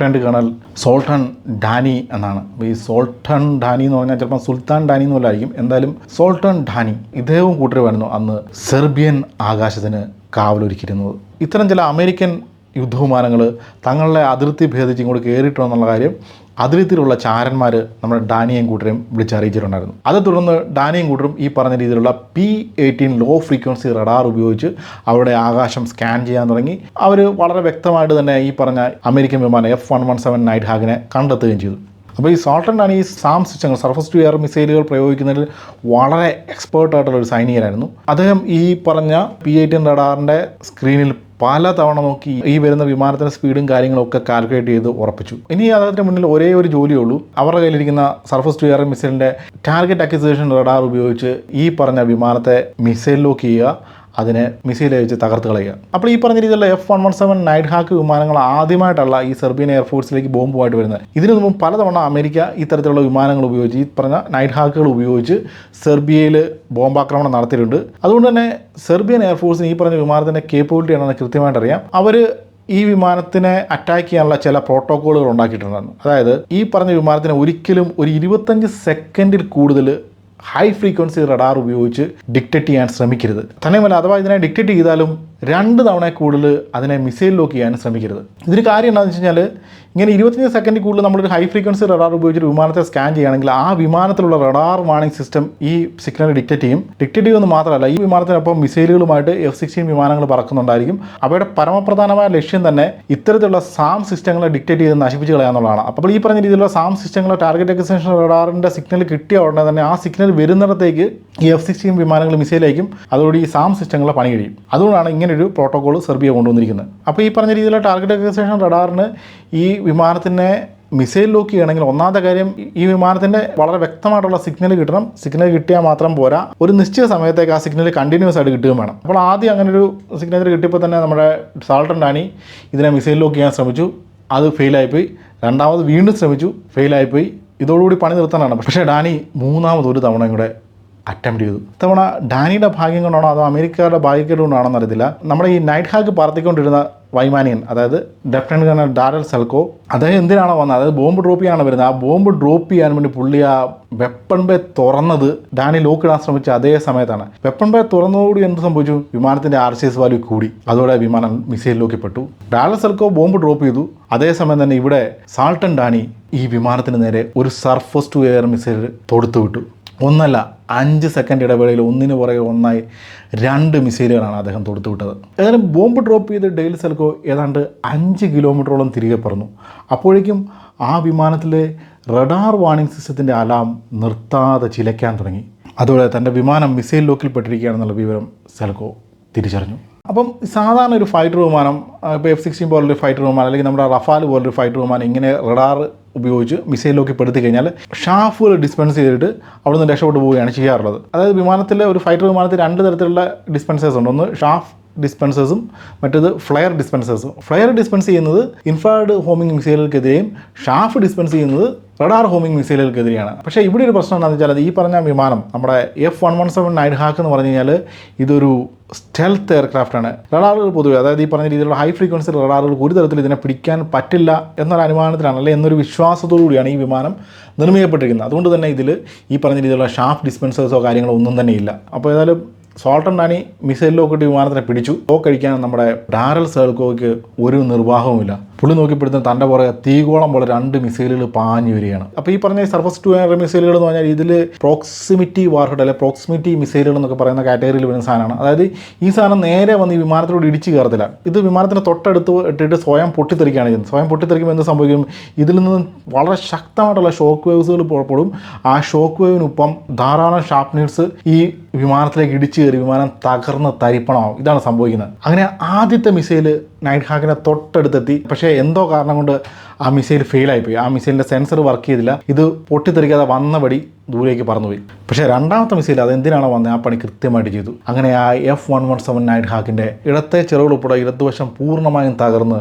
ഹാൻഡ് കേണൽ സോൾട്ടൺ ഡാനി എന്നാണ്. അപ്പോൾ ഈ സോൾട്ടൺ ഡാനി എന്ന് പറഞ്ഞാൽ ചിലപ്പോൾ സുൽത്താൻ ഡാനി എന്ന് പോലായിരിക്കും എന്തായാലും സോൾട്ടൺ ഡാനി ഇദ്ദേഹവും കൂട്ടരുമായിരുന്നു അന്ന് സെർബിയൻ ആകാശത്തിന് കാവലൊരുക്കിയിരുന്നത്. ഇത്തരം ചില അമേരിക്കൻ യുദ്ധവിമാനങ്ങൾ തങ്ങളുടെ അതിർത്തി ഭേദിച്ച് ഇങ്ങോട്ട് കയറിയിട്ടുണ്ടെന്നുള്ള കാര്യം അതിർത്തിയിലുള്ള ചാരന്മാർ നമ്മുടെ ഡാനിയും കൂട്ടരെയും വിളിച്ചറിയിച്ചിട്ടുണ്ടായിരുന്നു അത് തുടർന്ന് ഡാനിയും കൂട്ടരും ഈ പറഞ്ഞ രീതിയിലുള്ള P eighteen low frequency radar ഉപയോഗിച്ച് അവരുടെ ആകാശം സ്കാൻ ചെയ്യാൻ തുടങ്ങി. അവർ വളരെ വ്യക്തമായിട്ട് തന്നെ ഈ പറഞ്ഞ അമേരിക്കൻ വിമാനം F one one seven night ഹാഗിനെ കണ്ടെത്തുകയും ചെയ്തു. അപ്പോൾ ഈ സോൾട്ടൻ ആണ് ഈ സാം സിസ്റ്റങ്ങൾ സർഫസ് ടു എയർ മിസൈലുകൾ പ്രയോഗിക്കുന്നതിൽ വളരെ എക്സ്പേർട്ട് ആയിട്ടുള്ള ഒരു സൈനികനായിരുന്നു അദ്ദേഹം ഈ പറഞ്ഞ പി എയ്റ്റീൻ റഡാറിന്റെ സ്ക്രീനിൽ പല തവണ നോക്കി ഈ വരുന്ന വിമാനത്തിന്റെ സ്പീഡും കാര്യങ്ങളും ഒക്കെ കാൽക്കുലേറ്റ് ചെയ്ത് ഉറപ്പിച്ചു. ഇനി അദ്ദേഹത്തിന് മുന്നിൽ ഒരേ ഒരു ജോലിയേ ഉള്ളൂ. അവരുടെ കയ്യിലിരിക്കുന്ന സർഫസ് ടു എയർ മിസൈലിന്റെ ടാർഗറ്റ് അക്വിസിഷൻ റഡാർ ഉപയോഗിച്ച് ഈ പറഞ്ഞ വിമാനത്തെ മിസൈൽ ലോക്ക് ചെയ്യുക. അതിനെ മിസൈൽ അയച്ച് തകർത്ത് കളയുക. അപ്പോൾ ഈ പറഞ്ഞ രീതിയിലുള്ള F one one seven Nighthawk വിമാനങ്ങൾ ആദ്യമായിട്ടല്ല ഈ സെർബിയൻ എയർഫോഴ്സിലേക്ക് ബോംബുമായിട്ട് വരുന്നത്. ഇതിനു മുമ്പ് പലതവണ അമേരിക്ക ഇത്തരത്തിലുള്ള വിമാനങ്ങൾ ഉപയോഗിച്ച് ഈ പറഞ്ഞ നൈറ്റ് ഹാക്കുകൾ ഉപയോഗിച്ച് സെർബിയയിൽ ബോംബാക്രമണം നടത്തിയിട്ടുണ്ട്. അതുകൊണ്ട് തന്നെ സെർബിയൻ എയർഫോഴ്സിന് ഈ പറഞ്ഞ വിമാനത്തിന്റെ കേപ്പബിലിറ്റി ആണെന്ന് കൃത്യമായിട്ട് അറിയാം. അവർ ഈ വിമാനത്തിനെ അറ്റാക്ക് ചെയ്യാനുള്ള ചില പ്രോട്ടോക്കോളുകൾ ഉണ്ടാക്കിയിട്ടുണ്ടായിരുന്നു. അതായത് ഈ പറഞ്ഞ വിമാനത്തിന് ഒരിക്കലും ഒരു ഇരുപത്തഞ്ച് സെക്കൻഡിൽ കൂടുതൽ ഹൈ ഫ്രീക്വൻസി റഡാർ ഉപയോഗിച്ച് ഡിക്റ്റേറ്റ് ചെയ്യാൻ ശ്രമിക്കരുത്. തന്നെയുമല്ല അഥവാ ഇതിനെ ഡിക്റ്റേറ്റ് ചെയ്താലും രണ്ട് തവണ കൂടുതൽ അതിനെ മിസൈൽ ലോക്ക് ചെയ്യാൻ ശ്രമിക്കരുത്. ഇതിന് കാര്യം എന്താണെന്ന് വെച്ച് കഴിഞ്ഞാൽ ഇങ്ങനെ ഇരുപത്തഞ്ച് സെക്കൻഡിൽ കൂടുതൽ നമ്മളൊരു ഹൈ ഫ്രീക്വൻസി റഡാർ ഉപയോഗിച്ച് വിമാനത്തെ സ്കാൻ ചെയ്യുകയാണെങ്കിൽ ആ വിമാനത്തിലുള്ള റഡാർ വാണിംഗ് സിസ്റ്റം ഈ സിഗ്നൽ ഡിക്റ്റേറ്റ് ചെയ്യും. ഡിക്റ്റേറ്റ് ചെയ്യുമെന്ന് മാത്രമല്ല ഈ വിമാനത്തിനൊപ്പം മിസൈലുകളുമായിട്ട് എഫ് സിക്സ്റ്റീൻ വിമാനങ്ങൾ പറക്കുന്നുണ്ടായിരിക്കും. അവയുടെ പരമപ്രധാനമായ ലക്ഷ്യം തന്നെ ഇത്തരത്തിലുള്ള സാം സിസ്റ്റങ്ങളെ ഡിക്റ്റേറ്റ് ചെയ്ത് നശിപ്പിച്ച് കളയാന്നുള്ളതാണ് അപ്പോൾ ഈ പറഞ്ഞ രീതിയിലുള്ള സാം സിസ്റ്റങ്ങളെ ടാർഗറ്റ് എക്സ്റ്റൻഷൻ റഡാറിന്റെ സിഗ്നൽ കിട്ടിയ ഉടനെ തന്നെ ആ സിഗ്നൽ വരുന്നിടത്തേക്ക് ഈ എഫ് സിക്സ്റ്റീൻ വിമാനങ്ങൾ മിസൈലായിരിക്കും അതോടെ ഈ സാം സിസ്റ്റങ്ങളെ പണി കഴിയും. അതുകൊണ്ടാണ് ഇങ്ങനൊരു പ്രോട്ടോകോൾ സെർബിയ കൊണ്ടുവന്നിരിക്കുന്നത്. അപ്പോൾ ഈ പറഞ്ഞ രീതിയിലുള്ള ടാർഗറ്റ് എക്സ്റ്റൻഷൻ റഡാറിന് ഈ വിമാനത്തിനെ മിസൈൽ ലോക്ക് ചെയ്യണമെങ്കിൽ ഒന്നാമത്തെ കാര്യം ഈ വിമാനത്തിന്റെ വളരെ വ്യക്തമായിട്ടുള്ള സിഗ്നൽ കിട്ടണം. സിഗ്നൽ കിട്ടിയാൽ മാത്രം പോരാ. ഒരു നിശ്ചിത സമയത്തേക്ക് ആ സിഗ്നൽ കണ്ടിന്യൂസ് ആയിട്ട് കിട്ടുകയും വേണം. അപ്പോൾ ആദ്യം അങ്ങനെ ഒരു സിഗ്നൽ കിട്ടിയപ്പോൾ തന്നെ നമ്മുടെ സാൾട്ടൻ ഡാനി ഇതിനെ മിസൈൽ ലോക്ക് ചെയ്യാൻ ശ്രമിച്ചു. അത് ഫെയിലായിപ്പോയി. രണ്ടാമത് വീണ്ടും ശ്രമിച്ചു. ഫെയിലായിപ്പോയി. ഇതോടുകൂടി പണി നിർത്താനാണ്. പക്ഷേ ഡാനി മൂന്നാമത് ഒരു തവണ കൂടെ അറ്റംപ്റ്റ് ചെയ്തു. ഇത്തവണ ഡാനിയുടെ ഭാഗ്യം കൊണ്ടാണോ അതോ അമേരിക്കയുടെ ഭാഗ്യം കൊണ്ടാണോ എന്നറിയത്തില്ല നമ്മുടെ ഈ നൈറ്റ് ഹാക്ക് പറത്തിക്കൊണ്ടിരുന്ന വൈമാനിയൻ അതായത് ലഫ്റ്റനന്റ് കേണൽ ഡാരൽ സൽക്കോ അദ്ദേഹം എന്തിനാണോ വന്നത്? അതായത് ബോംബ് ഡ്രോപ്പ് ചെയ്യാണ് വരുന്നത്. ആ ബോംബ് ഡ്രോപ്പ് ചെയ്യാൻ വേണ്ടി പുള്ളി ആ വെപ്പൺ ബേ തുറന്നത് ഡാനി ലോക്ക് ഇടാൻ ശ്രമിച്ച അതേ സമയത്താണ്. വെപ്പൺ ബേ തുറന്നതോടുകൂടി എന്ത് സംഭവിച്ചു? വിമാനത്തിന്റെ ആർ സി എസ് വാല്യൂ കൂടി. അതോടെ വിമാനം മിസൈൽ പെട്ടു. ഡാരൽ സൽക്കോ ബോംബ് ഡ്രോപ്പ് ചെയ്തു. അതേസമയം തന്നെ ഇവിടെ സാൾട്ടൻ ഡാനി ഈ വിമാനത്തിന് നേരെ ഒരു സർഫസ് ടു എയർ മിസൈൽ തൊടുത്തു വിട്ടു. ഒന്നല്ല അഞ്ച് സെക്കൻഡ് ഇടവേളയിൽ ഒന്നിന് പുറകെ ഒന്നായി രണ്ട് മിസൈലുകളാണ് അദ്ദേഹം തൊടുത്തുവിട്ടത് ഏതായാലും ബോംബ് ഡ്രോപ്പ് ചെയ്ത് ഡെയിൽ സെൽക്കോ ഏതാണ്ട് അഞ്ച് കിലോമീറ്ററോളം തിരികെ പറന്നു. അപ്പോഴേക്കും ആ വിമാനത്തിലെ റഡാർ വാണിംഗ് സിസ്റ്റത്തിന്റെ അലാം നിർത്താതെ ചിലയ്ക്കാൻ തുടങ്ങി. അതോടെ തന്റെ വിമാനം മിസൈൽ ലോക്കിൽ പെട്ടിരിക്കുകയാണെന്നുള്ള വിവരം സെൽക്കോ തിരിച്ചറിഞ്ഞു. അപ്പം സാധാരണ ഒരു ഫൈറ്റർ വിമാനം ഇപ്പോൾ എഫ് സിക്സ്റ്റീൻ പോലൊരു ഫൈറ്റർ വിമാനം അല്ലെങ്കിൽ നമ്മുടെ റഫാൽ പോലൊരു ഫൈറ്റർ വിമാനം ഇങ്ങനെ റഡാർ ഉപയോഗിച്ച് മിസൈലിലൊക്കെ പെടുത്തി കഴിഞ്ഞാൽ ഷാഫുകൾ ഡിസ്പെൻസ് ചെയ്തിട്ട് അവിടെ നിന്ന് രക്ഷപ്പെട്ടു പോവുകയാണ് ചെയ്യാറുള്ളത്. അതായത് വിമാനത്തിലെ ഒരു ഫൈറ്റർ വിമാനത്തിൽ രണ്ട് തരത്തിലുള്ള ഡിസ്പെൻസേഴ്സ് ഉണ്ട്. ഒന്ന് ഷാഫ് ഡിസ്പെൻസേഴ്സും മറ്റേത് ഫ്ലയർ ഡിസ്പെൻസേഴ്സും ഫ്ലയർ ഡിസ്പെൻസ് ചെയ്യുന്നത് ഇൻഫ്രാഡ് ഹോമിംഗ് മിസൈലുകൾക്കെതിരെയും ഷാഫ് ഡിസ്പെൻസ് ചെയ്യുന്നത് റഡാർ ഹോമിംഗ് മിസൈലുകൾക്കെതിരെയാണ് പക്ഷേ ഇവിടെ ഒരു പ്രശ്നം എന്താണെന്ന് വെച്ചാൽ ഈ പറഞ്ഞ വിമാനം നമ്മുടെ F one one seven Nighthawk എന്ന് പറഞ്ഞു കഴിഞ്ഞാൽ ഇതൊരു സ്റ്റെൽത്ത് എയർക്രാഫ്റ്റ് ആണ്. റഡാറുകൾ പൊതുവെ അതായത് ഈ പറഞ്ഞ രീതിയിലുള്ള ഹൈ ഫ്രീക്വൻസി റഡാറുകൾ ഒരു തരത്തിൽ ഇതിനെ പിടിക്കാൻ പറ്റില്ല എന്നൊരു അനുമാനത്തിലാണ് അല്ലെങ്കിൽ എന്നൊരു വിശ്വാസത്തോടു കൂടിയാണ് ഈ വിമാനം നിർമ്മിക്കപ്പെട്ടിരിക്കുന്നത്. അതുകൊണ്ട് തന്നെ ഇതിൽ ഈ പറഞ്ഞ രീതിയിലുള്ള ഷാഫ് ഡിസ്പെൻസേഴ്സോ കാര്യങ്ങളോ ഒന്നും തന്നെ ഇല്ല. അപ്പോൾ ഏതായാലും സോൾട്ടൻ ഡാനി മിസൈൽ ലോക്കിട്ട് വിമാനത്തിനെ പിടിച്ചു. ലോക്ക് അടിക്കാൻ നമ്മുടെ ഡാരൽ സേൾക്കോയ്ക്ക് ഒരു നിർവാഹവുമില്ല. പുള്ളി നോക്കിപ്പെടുത്തുന്ന തന്റെ പുറകെ തീകോളം പോലെ രണ്ട് മിസൈലുകൾ പാഞ്ഞു വരികയാണ്. അപ്പോൾ ഈ പറഞ്ഞ സർഫസ് ടു എയർ മിസൈലുകൾ എന്ന് പറഞ്ഞാൽ ഇതിൽ പ്രോക്സിമിറ്റി വാർഹെഡ് അല്ലെ പ്രോക്സിമിറ്റി മിസൈലുകൾ എന്നൊക്കെ പറയുന്ന കാറ്റഗറിയിൽ വരുന്ന സാധനമാണ്. അതായത് ഈ സാധനം നേരെ വന്ന് ഈ വിമാനത്തിലൂടെ ഇടിച്ച് കയറത്തില്ല. ഇത് വിമാനത്തിന് തൊട്ടടുത്ത് ഇട്ടിട്ട് സ്വയം പൊട്ടിത്തെറിക്കുകയാണ് ചെയ്യുന്നത്. സ്വയം പൊട്ടിത്തെറിക്കുമ്പോൾ എന്ത് സംഭവിക്കും? ഇതിൽ നിന്ന് വളരെ ശക്തമായിട്ടുള്ള ഷോക്ക് വേവ്സുകൾ പുറപ്പെടും ആ ഷോക്ക് വേവിനൊപ്പം ധാരാളം ഷാർപ്നേഴ്സ് ഈ വിമാനത്തിലേക്ക് ഇടിച്ചു കയറി വിമാനം തകർന്ന് തരിപ്പണമാവും ഇതാണ് സംഭവിക്കുന്നത്. അങ്ങനെ ആദ്യത്തെ മിസൈൽ നൈറ്റ് ഹാക്കിനെ തൊട്ടടുത്തെത്തി. പക്ഷേ എന്തോ കാരണം കൊണ്ട് ആ മിസൈൽ ഫെയിലായിപ്പോയി ആ മിസൈലിന്റെ സെൻസർ വർക്ക് ചെയ്തില്ല. ഇത് പൊട്ടിത്തെറിക്കാതെ വന്ന പടി ദൂരേക്ക് പറന്നുപോയി. പക്ഷേ രണ്ടാമത്തെ മിസൈൽ അത് എന്തിനാണോ വന്നത് ആ പണി കൃത്യമായിട്ട് ചെയ്തു. അങ്ങനെ ആ F one one seven night ഹാക്കിന്റെ ഇടത്തെ ചെറുകൾ ഉൾപ്പെടെ ഇടതുവശം പൂർണമായും തകർന്ന്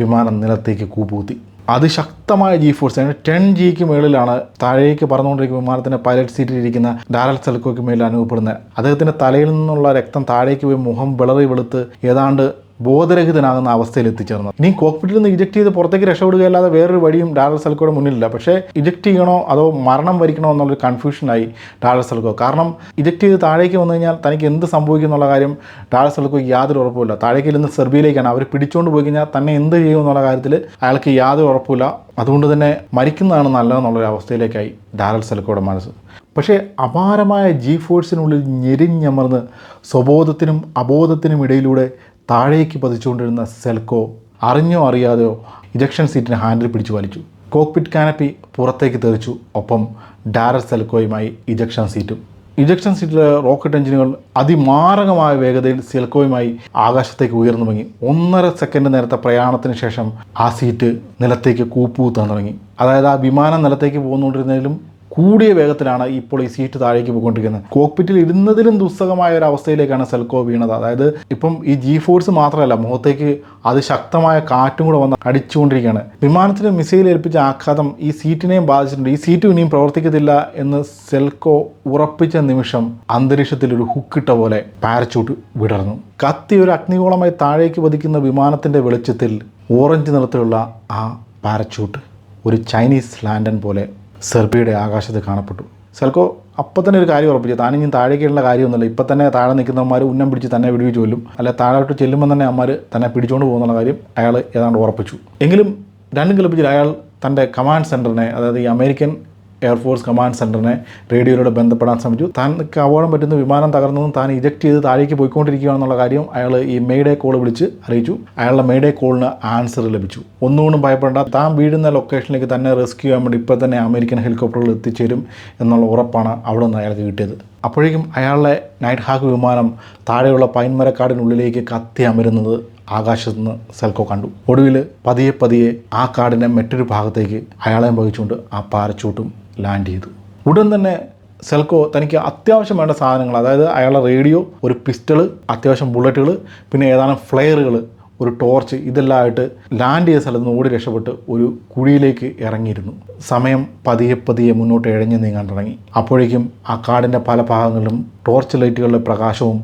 വിമാനം നിലത്തേക്ക് കൂപ്പൂത്തി അതിശക്തമായ ജി ഫോഴ്സ് അതിന് ടെൻ ജിക്ക് മുകളിലാണ് താഴേക്ക് പറന്നുകൊണ്ടിരിക്കുന്ന വിമാനത്തിന്റെ പൈലറ്റ് സീറ്റിൽ ഇരിക്കുന്ന ഡാരൽ സെൽക്കോയ്ക്ക് മേലിൽ അനുഭവപ്പെടുന്നത്. അദ്ദേഹത്തിന്റെ തലയിൽ നിന്നുള്ള രക്തം താഴേക്ക് പോയി മുഖം വിളറി വെളുത്ത്. ഏതാണ്ട് ബോധരഹിതനാകുന്ന അവസ്ഥയിൽ എത്തിച്ചേർന്നത്. ഇനി കോക്പിറ്റിൽ നിന്ന് ഇജക്ട് ചെയ്ത് പുറത്തേക്ക് രക്ഷപ്പെടുകയല്ലാതെ വേറൊരു വഴിയും ഡാലർ സൽക്കോയുടെ മുന്നിലില്ല. പക്ഷേ ഇജക്ട് ചെയ്യണോ അതോ മരണം വരിക്കണോ എന്നുള്ളൊരു കൺഫ്യൂഷനായി ഡാലർ സൽക്കോ. കാരണം ഇജക്ട് ചെയ്ത് താഴേക്ക് വന്നു കഴിഞ്ഞാൽ തനിക്ക് എന്ത് സംഭവിക്കും എന്നുള്ള കാര്യം ഡാലർ സൽക്കോയ്ക്ക് യാതൊരു ഉറപ്പുമില്ല. താഴേക്ക് നിന്ന് സെർബിയയിലേക്കാണ് അവർ പിടിച്ചുകൊണ്ട് പോയി കഴിഞ്ഞാൽ തന്നെ എന്ത് ചെയ്യും എന്നുള്ള കാര്യത്തിൽ അയാൾക്ക് യാതൊരു ഉറപ്പില്ല അതുകൊണ്ട് തന്നെ മരിക്കുന്നതാണ് നല്ലതെന്നുള്ളൊരു അവസ്ഥയിലേക്കായി ഡാരൽ സൽക്കോയുടെ മനസ്സ്. പക്ഷേ അപാരമായ ജി ഫോഴ്സിനുള്ളിൽ ഞെരിഞ്ഞമർന്ന് സ്വബോധത്തിനും അബോധത്തിനും ഇടയിലൂടെ താഴേക്ക് പതിച്ചുകൊണ്ടിരുന്ന സെൽക്കോ അറിഞ്ഞോ അറിയാതെയോ ഇജക്ഷൻ സീറ്റിന് ഹാൻഡിൽ പിടിച്ചു വലിച്ചു. കോക്പിറ്റ് കാനപ്പി പുറത്തേക്ക് തെറിച്ചു. ഒപ്പം ഡാരർ സെൽക്കോയുമായി ഇജക്ഷൻ സീറ്റും. ഇജക്ഷൻ സീറ്റിലെ റോക്കറ്റ് എഞ്ചിനുകൾ അതിമാരകമായ വേഗതയിൽ സെൽക്കോയുമായി ആകാശത്തേക്ക് ഉയർന്നു തുടങ്ങി ഒന്നര സെക്കൻഡ് നേരത്തെ പ്രയാണത്തിന് ശേഷം ആ സീറ്റ് നിലത്തേക്ക് കൂപ്പുകൂത്താൻ തുടങ്ങി. അതായത് ആ വിമാനം നിലത്തേക്ക് പോകുന്നുകൊണ്ടിരുന്നതിലും കൂടിയ വേഗത്തിലാണ് ഇപ്പോൾ ഈ സീറ്റ് താഴേക്ക് പോയിക്കൊണ്ടിരിക്കുന്നത്. കോക്പിറ്റിൽ ഇരുന്നതിലും ദുസ്സഹമായ ഒരു അവസ്ഥയിലേക്കാണ് സെൽക്കോ വീണത്. അതായത് ഇപ്പം ഈ ജി ഫോഴ്സ് മാത്രമല്ല മുഖത്തേക്ക് അതിശക്തമായ കാറ്റും കൂടെ വന്ന് അടിച്ചുകൊണ്ടിരിക്കുകയാണ്. വിമാനത്തിന് മിസൈൽ ഏൽപ്പിച്ച ആഘാതം ഈ സീറ്റിനെയും ബാധിച്ചിട്ടുണ്ട്. ഈ സീറ്റ് ഇനിയും പ്രവർത്തിക്കത്തില്ല എന്ന് സെൽക്കോ ഉറപ്പിച്ച നിമിഷം അന്തരീക്ഷത്തിൽ ഒരു ഹുക്കിട്ട പോലെ പാരച്ചൂട്ട് വിടർന്നു. കത്തി ഒരു അഗ്നികോളമായി താഴേക്ക് പതിക്കുന്ന വിമാനത്തിന്റെ വെളിച്ചത്തിൽ ഓറഞ്ച് നിറത്തിലുള്ള ആ പാരച്ചൂട്ട് ഒരു ചൈനീസ് ലാൻഡൻ പോലെ സെർബിയയുടെ ആകാശത്ത് കാണപ്പെട്ടു. സെൽക്കോ അപ്പം തന്നെ ഒരു കാര്യം ഉറപ്പിച്ചു. താനിനി താഴേക്കുള്ള കാര്യമൊന്നുമില്ല. ഇപ്പം തന്നെ താഴെ നിൽക്കുന്നവന്മാർ ഉന്നം പിടിച്ച് തന്നെ വിടുവിച്ച് കൊല്ലും. അല്ല താഴോട്ട് ചെല്ലുമ്പോൾ തന്നെ അമ്മമാർ തന്നെ പിടിച്ചുകൊണ്ട് പോകുന്നുള്ള കാര്യം അയാൾ ഏതാണ്ട് ഉറപ്പിച്ചു. എങ്കിലും രണ്ടും കളിപ്പിച്ചിട്ട് അയാൾ തന്റെ കമാൻഡ് സെന്ററിനെ അതായത് ഈ അമേരിക്കൻ എയർഫോഴ്സ് കമാൻഡ് സെന്ററിനെ റേഡിയോയിലൂടെ ബന്ധപ്പെടാൻ ശ്രമിച്ചു. താൻക്ക് അപകടം പറ്റുന്ന വിമാനം തകർന്നതും താൻ ഇജക്ട് ചെയ്ത് താഴേക്ക് പോയിക്കൊണ്ടിരിക്കുകയാണെന്നുള്ള കാര്യം അയാൾ ഈ മെയ്ഡേ കോൾ വിളിച്ച് അറിയിച്ചു. അയാളുടെ മെയ്ഡേ കോളിന് ആൻസർ ലഭിച്ചു. ഒന്നുകൊണ്ടും ഭയപ്പെടേണ്ട. താൻ വീഴുന്ന ലൊക്കേഷനിലേക്ക് തന്നെ റെസ്ക്യൂ ചെയ്യാൻ വേണ്ടി ഇപ്പോൾ തന്നെ അമേരിക്കൻ ഹെലികോപ്റ്ററുകൾ എത്തിച്ചേരും എന്നുള്ള ഉറപ്പാണ് അവിടെ നിന്ന് അയാൾക്ക് കിട്ടിയത്. അപ്പോഴേക്കും അയാളുടെ നൈറ്റ് ഹാക്ക് വിമാനം താഴെയുള്ള പൈൻമരക്കാടിനുള്ളിലേക്ക് കത്തി അമരുന്നത് ആകാശത്ത് നിന്ന് സെൽക്കോ കണ്ടു. ഒടുവിൽ പതിയെ പതിയെ ആ കാടിന്റെ മറ്റൊരു ഭാഗത്തേക്ക് അയാളെയും വഹിച്ചുകൊണ്ട് ആ പാരച്ചൂട്ടും ലാൻഡ് ചെയ്തു. ഉടൻ തന്നെ സെൽക്കോ തനിക്ക് അത്യാവശ്യം വേണ്ട സാധനങ്ങൾ അതായത് അയാളുടെ റേഡിയോ ഒരു പിസ്റ്റൾ അത്യാവശ്യം ബുള്ളറ്റുകൾ പിന്നെ ഏതാനും ഫ്ലെയറുകൾ ഒരു ടോർച്ച് ഇതെല്ലാം ആയിട്ട് ലാൻഡ് ചെയ്ത സ്ഥലത്ത് നിന്ന് ഓടി രക്ഷപ്പെട്ട് ഒരു കുഴിയിലേക്ക് ഇറങ്ങിയിരുന്നു. സമയം പതിയെ പതിയെ മുന്നോട്ട് ഇഴഞ്ഞു നീങ്ങാൻ തുടങ്ങി. അപ്പോഴേക്കും ആ കാടിന്റെ പല ഭാഗങ്ങളിലും ടോർച്ച് ലൈറ്റുകളുടെ പ്രകാശവും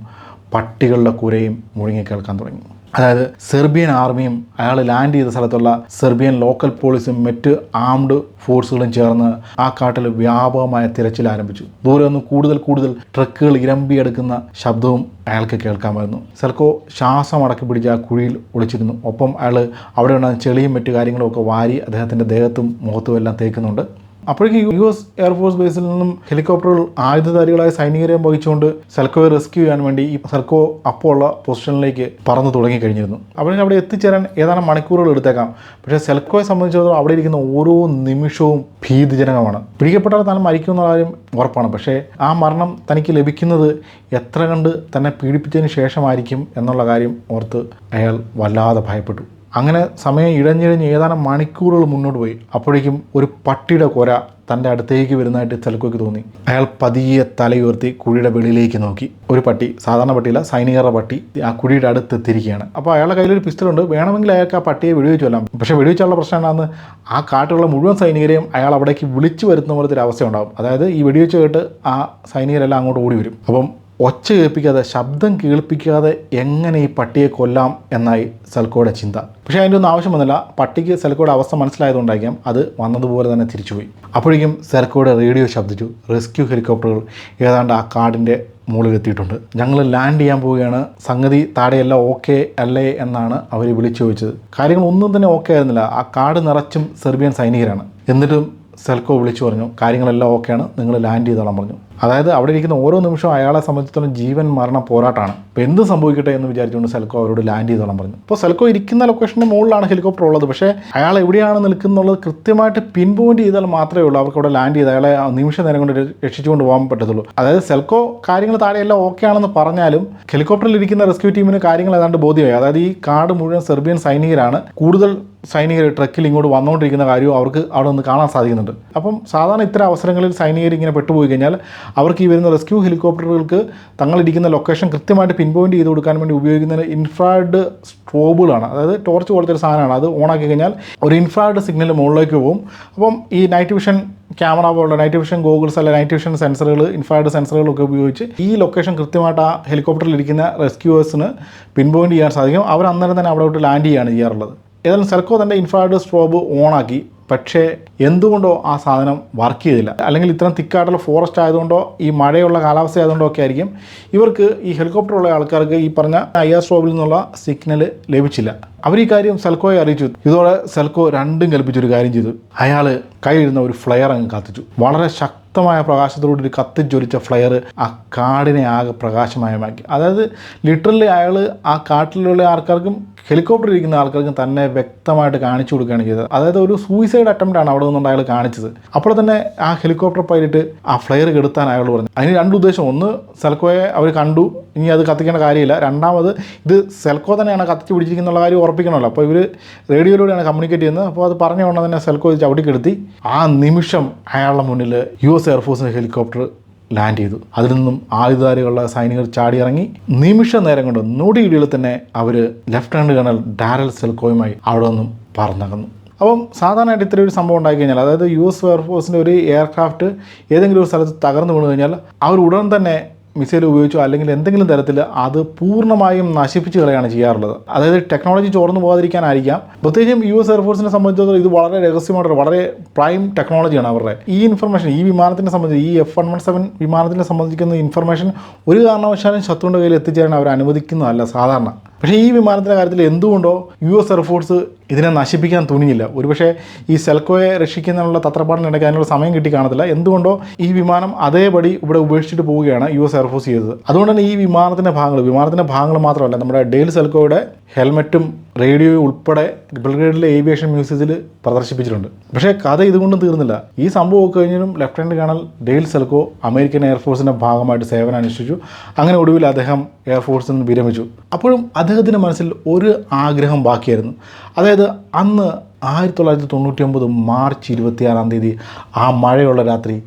പട്ടികളുടെ കുരയും മുഴുങ്ങി കേൾക്കാൻ തുടങ്ങി. അതായത് സെർബിയൻ ആർമിയും അയാൾ ലാൻഡ് ചെയ്ത സ്ഥലത്തുള്ള സെർബിയൻ ലോക്കൽ പോലീസും മറ്റ് ആംഡ് ഫോഴ്സുകളും ചേർന്ന് ആ കാട്ടിൽ വ്യാപകമായ തിരച്ചിൽ ആരംഭിച്ചു. ദൂരെ നിന്ന് കൂടുതൽ കൂടുതൽ ട്രക്കുകൾ ഇരമ്പിയെടുക്കുന്ന ശബ്ദവും അയാൾക്ക് കേൾക്കാമായിരുന്നു. സെൽക്കോ ശ്വാസം അടക്കി പിടിച്ച് ആ കുഴിയിൽ ഒളിച്ചിരുന്നു. ഒപ്പം അയാൾ അവിടെ ഉണ്ടാകുന്ന ചെളിയും മറ്റു കാര്യങ്ങളും ഒക്കെ വാരി അദ്ദേഹത്തിന്റെ ദേഹത്തും മുഖത്തും എല്ലാം തേക്കുന്നുണ്ട്. അപ്പോഴേക്കും യു എസ് എയർഫോഴ്സ് ബേസിൽ നിന്നും ഹെലികോപ്റ്ററുകൾ ആയുധധാരികളായ സൈനികരെ വഹിച്ചുകൊണ്ട് സെൽക്കോയെ റെസ്ക്യൂ ചെയ്യാൻ വേണ്ടി ഈ സെൽക്കോ അപ്പോൾ ഉള്ള പൊസിഷനിലേക്ക് പറന്നു തുടങ്ങിക്കഴിഞ്ഞിരുന്നു. അപ്പോഴേക്കും അവിടെ എത്തിച്ചേരാൻ ഏതാനും മണിക്കൂറുകൾ എടുത്തേക്കാം. പക്ഷേ സെൽക്കോയെ സംബന്ധിച്ചിടത്തോളം അവിടെ ഇരിക്കുന്ന ഓരോ നിമിഷവും ഭീതിജനകമാണ്. പിടിക്കപ്പെട്ടാൽ താൻ മരിക്കുമെന്ന കാര്യം ഉറപ്പാണ്. പക്ഷേ ആ മരണം തനിക്ക് ലഭിക്കുന്നത് എത്ര കണ്ട് തന്നെ പീഡിപ്പിച്ചതിന് ശേഷമായിരിക്കും എന്നുള്ള കാര്യം ഓർത്ത് അയാൾ വല്ലാതെ ഭയപ്പെട്ടു. അങ്ങനെ സമയം ഇഴഞ്ഞിഴഞ്ഞ് ഏതാനും മണിക്കൂറുകൾ മുന്നോട്ട് പോയി. അപ്പോഴേക്കും ഒരു പട്ടിയുടെ കൊര തന്റെ അടുത്തേക്ക് വരുന്നതായിട്ട് ചിലക്കൊക്കെ തോന്നി. അയാൾ പതിയെ തലയുയർത്തി കുഴിയുടെ വെളിയിലേക്ക് നോക്കി. ഒരു പട്ടി സാധാരണ പട്ടിയില്ല സൈനികരുടെ പട്ടി ആ കുഴിയുടെ അടുത്ത് എത്തിയിരിക്കുകയാണ്. അപ്പോൾ അയാളുടെ കയ്യിലൊരു പിസ്റ്റളുണ്ട് വേണമെങ്കിൽ അയാൾക്ക് ആ പട്ടിയെ വെടിവെച്ച് കൊല്ലാം. പക്ഷേ വെടിവെച്ചുള്ള പ്രശ്നം എന്താണെന്ന് ആ കാട്ടിലുള്ള മുഴുവൻ സൈനികരെയും അയാൾ അവിടേക്ക് വിളിച്ചു വരുത്തുന്ന പോലത്തെ ഒരു അവസ്ഥ ഉണ്ടാകും അതായത് ഈ വെടിവെച്ച് കേട്ട് ആ സൈനികരെല്ലാം അങ്ങോട്ട് ഓടി വരും. അപ്പം ഒച്ച കേൾപ്പിക്കാതെ ശബ്ദം കേൾപ്പിക്കാതെ എങ്ങനെ ഈ പട്ടിയെ കൊല്ലാം എന്നായി സൽക്കോയുടെ ചിന്ത. പക്ഷേ അതിന്റെ ഒന്നും ആവശ്യം വന്നില്ല. പട്ടിക്ക് സെൽക്കോയുടെ അവസ്ഥ മനസ്സിലായതുകൊണ്ടായിരിക്കാം അത് വന്നതുപോലെ തന്നെ തിരിച്ചുപോയി. അപ്പോഴേക്കും സെൽക്കോയുടെ റേഡിയോ ശബ്ദിച്ചു. റെസ്ക്യൂ ഹെലികോപ്റ്ററുകൾ ഏതാണ്ട് ആ കാടിന്റെ മുകളിലെത്തിയിട്ടുണ്ട്. ഞങ്ങൾ ലാൻഡ് ചെയ്യാൻ പോവുകയാണ്. സംഗതി താഴെയെല്ലാം ഓക്കെ അല്ലേ എന്നാണ് അവർ വിളിച്ചു ചോദിച്ചത്. കാര്യങ്ങൾ ഒന്നും തന്നെ ഓക്കെ ആയിരുന്നില്ല. ആ കാട് നിറച്ചും സെർബിയൻ സൈനികരാണ്. എന്നിട്ടും സെൽക്കോ വിളിച്ചു പറഞ്ഞു കാര്യങ്ങളെല്ലാം ഓക്കെയാണ് നിങ്ങൾ ലാൻഡ് ചെയ്തോളാൻ പറഞ്ഞു. അതായത് അവിടെ ഇരിക്കുന്ന ഓരോ നിമിഷവും അയാളെ സംബന്ധിച്ചിടത്തോളം ജീവൻ മരണ പോരാട്ടമാണ് അപ്പോൾ എന്ത് സംഭവിക്കട്ടെ എന്ന് വിചാരിച്ചുകൊണ്ട് സെൽക്കോ അവരോട് ലാൻഡ് ചെയ്തോളാൻ പറഞ്ഞു. അപ്പോൾ സെൽക്കോ ഇരിക്കുന്ന ലൊക്കേഷന്റെ മുകളിലാണ് ഹെലികോപ്റ്റർ ഉള്ളത്. പക്ഷേ അയാൾ എവിടെയാണ് നിൽക്കുന്നുള്ളത് കൃത്യമായിട്ട് പിൻ പോയിന്റ് ചെയ്താൽ മാത്രമേ ഉള്ളൂ. അവർക്ക് അവിടെ ലാൻഡ് ചെയ്ത് അയാളെ നിമിഷ നേരം കൊണ്ട് രക്ഷിച്ചുകൊണ്ട് പോകാൻ പറ്റത്തുള്ളൂ. അതായത് സെൽക്കോ കാര്യങ്ങൾ താഴെയെല്ലാം ഓക്കെ ആണെന്ന് പറഞ്ഞാലും ഹെലികോപ്റ്ററിൽ ഇരിക്കുന്ന റെസ്ക്യൂ ടീമിന് കാര്യങ്ങൾ ഏതാണ്ട് ബോധ്യമായി. അതായത് ഈ കാട് മുഴുവൻ സെർബിയൻ സൈനികരാണ്. കൂടുതൽ സൈനികർ ട്രക്കിൽ ഇങ്ങോട്ട് വന്നുകൊണ്ടിരിക്കുന്ന കാര്യവും അവർക്ക് അവിടെ നിന്ന് കാണാൻ സാധിക്കുന്നുണ്ട്. അപ്പം സാധാരണ ഇത്തരം അവസരങ്ങളിൽ സൈനികർ ഇങ്ങനെ പെട്ടുപോയി കഴിഞ്ഞാൽ അവർക്ക് ഈ വരുന്ന റെസ്ക്യൂ ഹെലികോപ്റ്ററുകൾക്ക് തങ്ങളിരിക്കുന്ന ലൊക്കേഷൻ കൃത്യമായിട്ട് പിൻ പോയിന്റ് ചെയ്ത് കൊടുക്കാൻ വേണ്ടി ഉപയോഗിക്കുന്ന ഇൻഫ്രാഡ് സ്ട്രോബുകളാണ് അതായത് ടോർച്ച് പോലത്തെ ഒരു സാധനമാണ്. അത് ഓണാക്കി കഴിഞ്ഞാൽ ഒരു ഇൻഫ്രാഡ് സിഗ്നൽ മുകളിലേക്ക് പോകും. അപ്പം ഈ നൈറ്റ് വിഷൻ ക്യാമറ പോലുള്ള നൈറ്റ് വിഷൻ ഗോഗിൾസ് അല്ലെ നൈറ്റ് വിഷൻ സെൻസറുകൾ ഇൻഫ്രാഡ് സെൻസറുകളൊക്കെ ഉപയോഗിച്ച് ഈ ലൊക്കേഷൻ കൃത്യമായിട്ട് ആ ഹെലികോപ്റ്ററിൽ ഇരിക്കുന്ന റെസ്ക്യൂവേഴ്സിന് പിൻ പോയിന്റ് ചെയ്യാൻ സാധിക്കും. അവർ അന്നേരം തന്നെ അവിടെ ലാൻഡ് ചെയ്യുകയാണ് ചെയ്യാറുള്ളത്. ഏതായാലും സെൽക്കോ തന്റെ ഇൻഫ്രാഡ് സ്ട്രോബ് ഓണാക്കി പക്ഷേ എന്തുകൊണ്ടോ ആ സാധനം വർക്ക് ചെയ്തില്ല. അല്ലെങ്കിൽ ഇത്രയും തിക്കായിട്ടുള്ള ഫോറസ്റ്റ് ആയതുകൊണ്ടോ ഈ മഴയുള്ള കാലാവസ്ഥ ആയതുകൊണ്ടോ ഒക്കെ ആയിരിക്കും ഇവർക്ക് ഈ ഹെലികോപ്റ്റർ ഉള്ള ആൾക്കാർക്ക് ഈ പറഞ്ഞ ഐ ആർ സ്ട്രോബിൽ നിന്നുള്ള സിഗ്നൽ ലഭിച്ചില്ല. അവർ ഈ കാര്യം സെൽക്കോയെ അറിയിച്ചു. ഇതോടെ സെൽക്കോ രണ്ടും കൽപ്പിച്ചൊരു കാര്യം ചെയ്തു. അയാൾ കയ്യിലിരുന്ന ഒരു ഫ്ലെയർ അങ്ങ് കത്തിച്ചു. വളരെ ശക്തമായ പ്രകാശത്തോടുകൂടി ഒരു കത്തിജ്വലിച്ച ഫ്ലെയർ ആ കാടിനെ ആകെ പ്രകാശമയമാക്കി. അതായത് ലിറ്ററലി അയാൾ ആ കാട്ടിലുള്ള ആൾക്കാർക്കും ഹെലികോപ്റ്റർ ഇരിക്കുന്ന ആൾക്കാർക്ക് തന്നെ വ്യക്തമായിട്ട് കാണിച്ചു കൊടുക്കുകയാണ് ചെയ്തത്. അതായത് ഒരു സൂയിസൈഡ് അറ്റംപ്റ്റ് ആണ് അവിടെ നിന്നുകൊണ്ട് അയാൾ കാണിച്ചത്. അപ്പോൾ തന്നെ ആ ഹെലികോപ്റ്റർ പൈലറ്റ് ആ ഫ്ലെയർ കെടുത്താൻ അയാൾ പറഞ്ഞു. അതിന് രണ്ട് ഉദ്ദേശം. ഒന്ന് സെൽക്കോയെ അവർ കണ്ടു. ഇനി അത് കത്തിക്കേണ്ട കാര്യമില്ല. രണ്ടാമത് ഇത് സെൽക്കോ തന്നെയാണ് കത്തിച്ച് പിടിച്ചിരിക്കുന്നുള്ള കാര്യം ഉറപ്പിക്കണമല്ലോ. അപ്പോൾ ഇവർ റേഡിയോയിലൂടെയാണ് കമ്മ്യൂണിക്കേറ്റ് ചെയ്യുന്നത്. അപ്പോൾ അത് പറഞ്ഞ ഉടനെ തന്നെ സെൽക്കോ ഇത് ചവിട്ടിക്കെടുത്തി. ആ നിമിഷം അയാളുടെ മുന്നിൽ യു എസ് എയർഫോഴ്സിന്റെ ഹെലികോപ്റ്റർ ലാൻഡ് ചെയ്തു. അതിൽ നിന്നും ആയുധധാരികളുള്ള സൈനികർ ചാടിയിറങ്ങി. നിമിഷ നേരം കൊണ്ട് നൊടിയിടിയിൽ തന്നെ അവർ ലെഫ്റ്റനന്റ് കേണൽ ഡാരൽ സെൽക്കോയുമായി അവിടെ നിന്നും പറന്നകന്നു. അപ്പം സാധാരണയായിട്ട് ഇത്ര ഒരു സംഭവം ഉണ്ടായി കഴിഞ്ഞാൽ അതായത് യു എസ് എയർഫോഴ്സിന്റെ ഒരു എയർക്രാഫ്റ്റ് ഏതെങ്കിലും ഒരു സ്ഥലത്ത് തകർന്നു വീണ് കഴിഞ്ഞാൽ അവർ ഉടൻ തന്നെ മിസൈൽ ഉപയോഗിച്ചോ അല്ലെങ്കിൽ എന്തെങ്കിലും തരത്തിൽ അത് പൂർണമായും നശിപ്പിച്ച് കളയാണ് ചെയ്യാറുള്ളത്. അതായത് ടെക്നോളജി ചോർന്നു പോകാതിരിക്കാനായിരിക്കാം. പ്രത്യേകിച്ചും യു എസ് എയർഫോഴ്സിനെ സംബന്ധിച്ചിടത്തോളം ഇത് വളരെ രഹസ്യമായിട്ടുള്ള വളരെ പ്രൈം ടെക്നോളജിയാണ് അവരുടെ. ഈ ഇൻഫർമേഷൻ ഈ വിമാനത്തിനെ സംബന്ധിച്ച് ഈ എഫ് വൺ വൺ സെവൻ വിമാനത്തിനെ സംബന്ധിക്കുന്ന ഇൻഫർമേഷൻ ഒരു കാരണവശാലും ശത്രുവിന്റെ കയ്യിൽ എത്തിച്ചേരാൻ അവർ അനുവദിക്കുന്നതല്ല സാധാരണ. പക്ഷേ ഈ വിമാനത്തിന്റെ കാര്യത്തിൽ എന്തുകൊണ്ടോ യു എസ് എയർഫോഴ്സ് ഇതിനെ നശിപ്പിക്കാൻ തുനിഞ്ഞില്ല. ഒരുപക്ഷെ ഈ സെൽക്കോയെ രക്ഷിക്കുന്നതിനുള്ള തത്രപ്പാടിനിടയ്ക്ക് അതിനുള്ള സമയം കിട്ടി കാണത്തില്ല. എന്തുകൊണ്ടോ ഈ വിമാനം അതേപടി ഇവിടെ ഉപേക്ഷിച്ചിട്ട് പോവുകയാണ് യു എസ് എയർഫോഴ്സ് ചെയ്തത്. അതുകൊണ്ട് തന്നെ ഈ വിമാനത്തിന്റെ ഭാഗങ്ങൾ വിമാനത്തിന്റെ ഭാഗങ്ങൾ മാത്രമല്ല നമ്മുടെ ഡെയിൽ സെൽക്കോയുടെ ഹെൽമെറ്റും റേഡിയോയും ഉൾപ്പെടെ ബെൽഗ്രേഡിലെ ഏവിയേഷൻ മ്യൂസിയത്തിൽ പ്രദർശിപ്പിച്ചിട്ടുണ്ട്. പക്ഷേ കഥ ഇതുകൊണ്ടും തീർന്നില്ല. ഈ സംഭവം കഴിഞ്ഞാലും lieutenant colonel Dale Zelko American എയർഫോഴ്സിന്റെ ഭാഗമായിട്ട് സേവനം അനുഷ്ഠിച്ചു അങ്ങനെ ഒടുവിൽ അദ്ദേഹം എയർഫോഴ്സിൽ നിന്ന് വിരമിച്ചു. അപ്പോഴും അദ്ദേഹത്തിന്റെ മനസ്സിൽ ഒരു ആഗ്രഹം ബാക്കിയായിരുന്നു. അതായത് അന്ന് ആയിരത്തി തൊള്ളായിരത്തി തൊണ്ണൂറ്റി ഒമ്പത് മാർച്ച് ഇരുപത്തിയാറാം തീയതി ആ മഴയുള്ള രാത്രി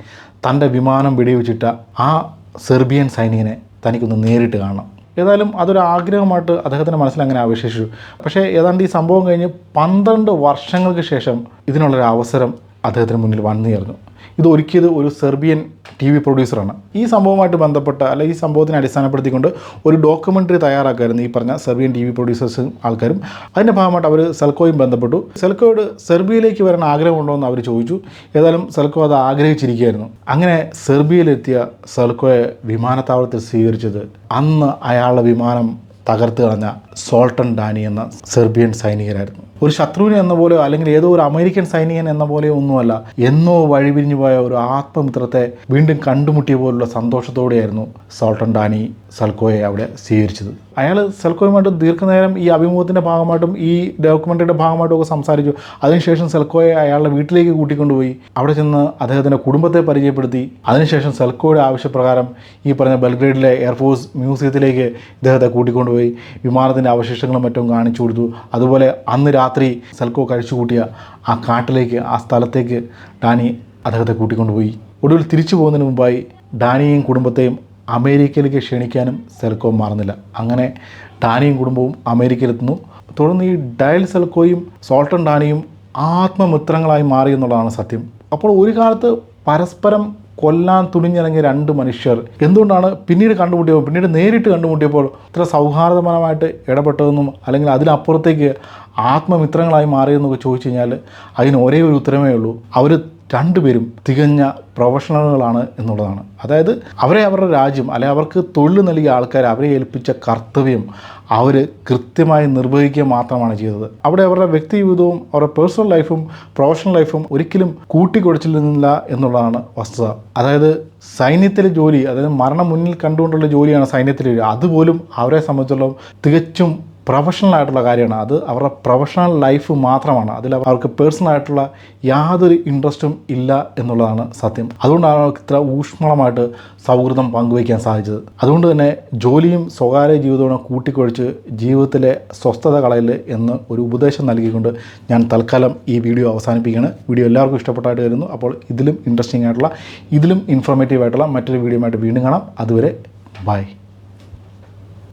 തന്റെ വിമാനം വെടിവെച്ചിട്ട ആ സെർബിയൻ സൈനികനെ തനിക്കൊന്ന് നേരിട്ട് കാണണം. ഏതായാലും അതൊരു ആഗ്രഹമായിട്ട് അദ്ദേഹത്തിന്റെ മനസ്സിൽ അങ്ങനെ അവശേഷിച്ചു. പക്ഷേ ഏതാണ്ട് ഈ സംഭവം കഴിഞ്ഞ് പന്ത്രണ്ട് വർഷങ്ങൾക്ക് ശേഷം ഇതിനുള്ളൊരു അവസരം അദ്ദേഹത്തിന് മുന്നിൽ വന്നു ചേർന്നു. ഇത് ഒരുക്കിയത് ഒരു സെർബിയൻ ടി വി പ്രൊഡ്യൂസറാണ്. ഈ സംഭവമായിട്ട് ബന്ധപ്പെട്ട അല്ലെ ഈ സംഭവത്തിനെ അടിസ്ഥാനപ്പെടുത്തിക്കൊണ്ട് ഒരു ഡോക്യുമെന്ററി തയ്യാറാക്കായിരുന്നു ഈ പറഞ്ഞ സെർബിയൻ ടി വി പ്രൊഡ്യൂസേഴ്സും ആൾക്കാരും. അതിന്റെ ഭാഗമായിട്ട് അവർ സെൽക്കോയും ബന്ധപ്പെട്ടു. സെൽക്കോയോട് സെർബിയയിലേക്ക് വരാൻ ആഗ്രഹമുണ്ടോ എന്ന് അവർ ചോദിച്ചു. ഏതായാലും സെൽക്കോ അത് ആഗ്രഹിച്ചിരിക്കുകയായിരുന്നു. അങ്ങനെ സെർബിയയിലെത്തിയ സെൽക്കോയെ വിമാനത്താവളത്തിൽ സ്വീകരിച്ചത് അന്ന് അയാളുടെ വിമാനം തകർത്ത് കളഞ്ഞ സോൾട്ടൻ ഡാനി എന്ന സെർബിയൻ സൈനികരായിരുന്നു. ഒരു ശത്രുവിനെ എന്ന പോലെയോ അല്ലെങ്കിൽ ഏതോ ഒരു അമേരിക്കൻ സൈനികൻ എന്ന പോലെയോ ഒന്നുമല്ല എന്നോ വഴിപിരിഞ്ഞു പോയ ഒരു ആത്മമിത്രത്തെ വീണ്ടും കണ്ടുമുട്ടിയ പോലുള്ള സന്തോഷത്തോടെയായിരുന്നു സോൾട്ടൺ ഡാനി. സൽക്കോയെ അവിടെ സ്വീകരിച്ചത്. അയാൾ സൽക്കോയുമായിട്ട് ദീർഘനേരം ഈ അഭിമുഖത്തിന്റെ ഭാഗമായിട്ടും ഈ ഡോക്യുമെന്ററിയുടെ ഭാഗമായിട്ടും ഒക്കെ സംസാരിച്ചു. അതിനുശേഷം സെൽക്കോയെ അയാളുടെ വീട്ടിലേക്ക് കൂട്ടിക്കൊണ്ടുപോയി. അവിടെ ചെന്ന് അദ്ദേഹത്തിന്റെ കുടുംബത്തെ പരിചയപ്പെടുത്തി. അതിനുശേഷം സെൽക്കോയുടെ ആവശ്യപ്രകാരം ഈ പറഞ്ഞ ബൽഗ്രേഡിലെ എയർഫോഴ്സ് മ്യൂസിയത്തിലേക്ക് ഇദ്ദേഹത്തെ കൂട്ടിക്കൊണ്ടുപോയി. വിമാനത്തിന്റെ അവശിഷ്ടങ്ങളും മറ്റും കാണിച്ചു കൊടുത്തു. അതുപോലെ അന്ന് രാത്രി സെൽക്കോ കഴിച്ചു കൂട്ടിയ ആ കാട്ടിലേക്ക് ആ സ്ഥലത്തേക്ക് ഡാനി അദ്ദേഹത്തെ കൂട്ടിക്കൊണ്ടുപോയി. ഒടുവിൽ തിരിച്ചു പോകുന്നതിന് മുമ്പായി ഡാനിയെയും കുടുംബത്തെയും അമേരിക്കയിലേക്ക് ക്ഷണിക്കാനും സെൽക്കോ മാറുന്നില്ല. അങ്ങനെ ടാനിയും കുടുംബവും അമേരിക്കയിലെത്തുന്നു. തുടർന്ന് ഈ ഡയൽ സെൽക്കോയും സോൾട്ടൺ ടാനിയും ആത്മമിത്രങ്ങളായി മാറി എന്നുള്ളതാണ് സത്യം. അപ്പോൾ ഒരു കാലത്ത് പരസ്പരം കൊല്ലാൻ തുണിഞ്ഞിറങ്ങിയ രണ്ട് മനുഷ്യർ എന്തുകൊണ്ടാണ് പിന്നീട് കണ്ടുമുട്ടിയപ്പോൾ പിന്നീട് നേരിട്ട് കണ്ടുമുട്ടിയപ്പോൾ ഇത്ര സൗഹാർദ്ദപരമായിട്ട് ഇടപെട്ടതെന്നും അല്ലെങ്കിൽ അതിനപ്പുറത്തേക്ക് ആത്മമിത്രങ്ങളായി മാറിയെന്നൊക്കെ ചോദിച്ചു കഴിഞ്ഞാൽ അതിന് ഒരേ ഒരു ഉത്തരമേ ഉള്ളൂ. അവർ രണ്ടുപേരും തികഞ്ഞ പ്രൊഫഷണലുകളാണ് എന്നുള്ളതാണ്. അതായത് അവരെ അവരുടെ രാജ്യം അല്ലെങ്കിൽ അവർക്ക് തൊഴിൽ നൽകിയ ആൾക്കാർ അവരെ ഏൽപ്പിച്ച കർത്തവ്യം അവർ കൃത്യമായി നിർവഹിക്കുക മാത്രമാണ് ചെയ്തത്. അവിടെ അവരുടെ വ്യക്തി ജീവിതവും അവരുടെ പേഴ്സണൽ ലൈഫും പ്രൊഫഷണൽ ലൈഫും ഒരിക്കലും കൂട്ടിക്കൊടിച്ചില്ല എന്നുള്ളതാണ് വസ്തുത. അതായത് സൈന്യത്തിലെ ജോലി അതായത് മരണം മുന്നിൽ കണ്ടുകൊണ്ടുള്ള ജോലിയാണ് സൈന്യത്തിലെ ജോലി. അതുപോലും അവരെ സംബന്ധിച്ചിടത്തോളം തികച്ചും പ്രൊഫഷണൽ ആയിട്ടുള്ള കാര്യമാണ്. അത് അവരുടെ പ്രൊഫഷണൽ ലൈഫ് മാത്രമാണ്. അതിൽ അവർക്ക് പേഴ്സണൽ ആയിട്ടുള്ള യാതൊരു ഇൻട്രസ്റ്റും ഇല്ല എന്നുള്ളതാണ് സത്യം. അതുകൊണ്ടാണ് അവർക്ക് ഇത്ര ഊഷ്മളമായിട്ട് സൗഹൃദം പങ്കുവയ്ക്കാൻ സാധിച്ചത്. അതുകൊണ്ട് തന്നെ ജോലിയും സ്വകാര്യ ജീവിതവും കൂട്ടിക്കൊഴിച്ച് ജീവിതത്തിലെ സ്വസ്ഥത കളയൽ എന്ന് ഒരു ഉപദേശം നൽകിക്കൊണ്ട് ഞാൻ തൽക്കാലം ഈ വീഡിയോ അവസാനിപ്പിക്കുകയാണ്. വീഡിയോ എല്ലാവർക്കും ഇഷ്ടപ്പെട്ടായിട്ട് വരുന്നു. അപ്പോൾ ഇതിലും ഇൻട്രസ്റ്റിംഗ് ആയിട്ടുള്ള ഇതിലും ഇൻഫോർമേറ്റീവ് ആയിട്ടുള്ള മറ്റൊരു വീഡിയോ ആയിട്ട് വീണ്ടും കാണാം. അതുവരെ ബൈ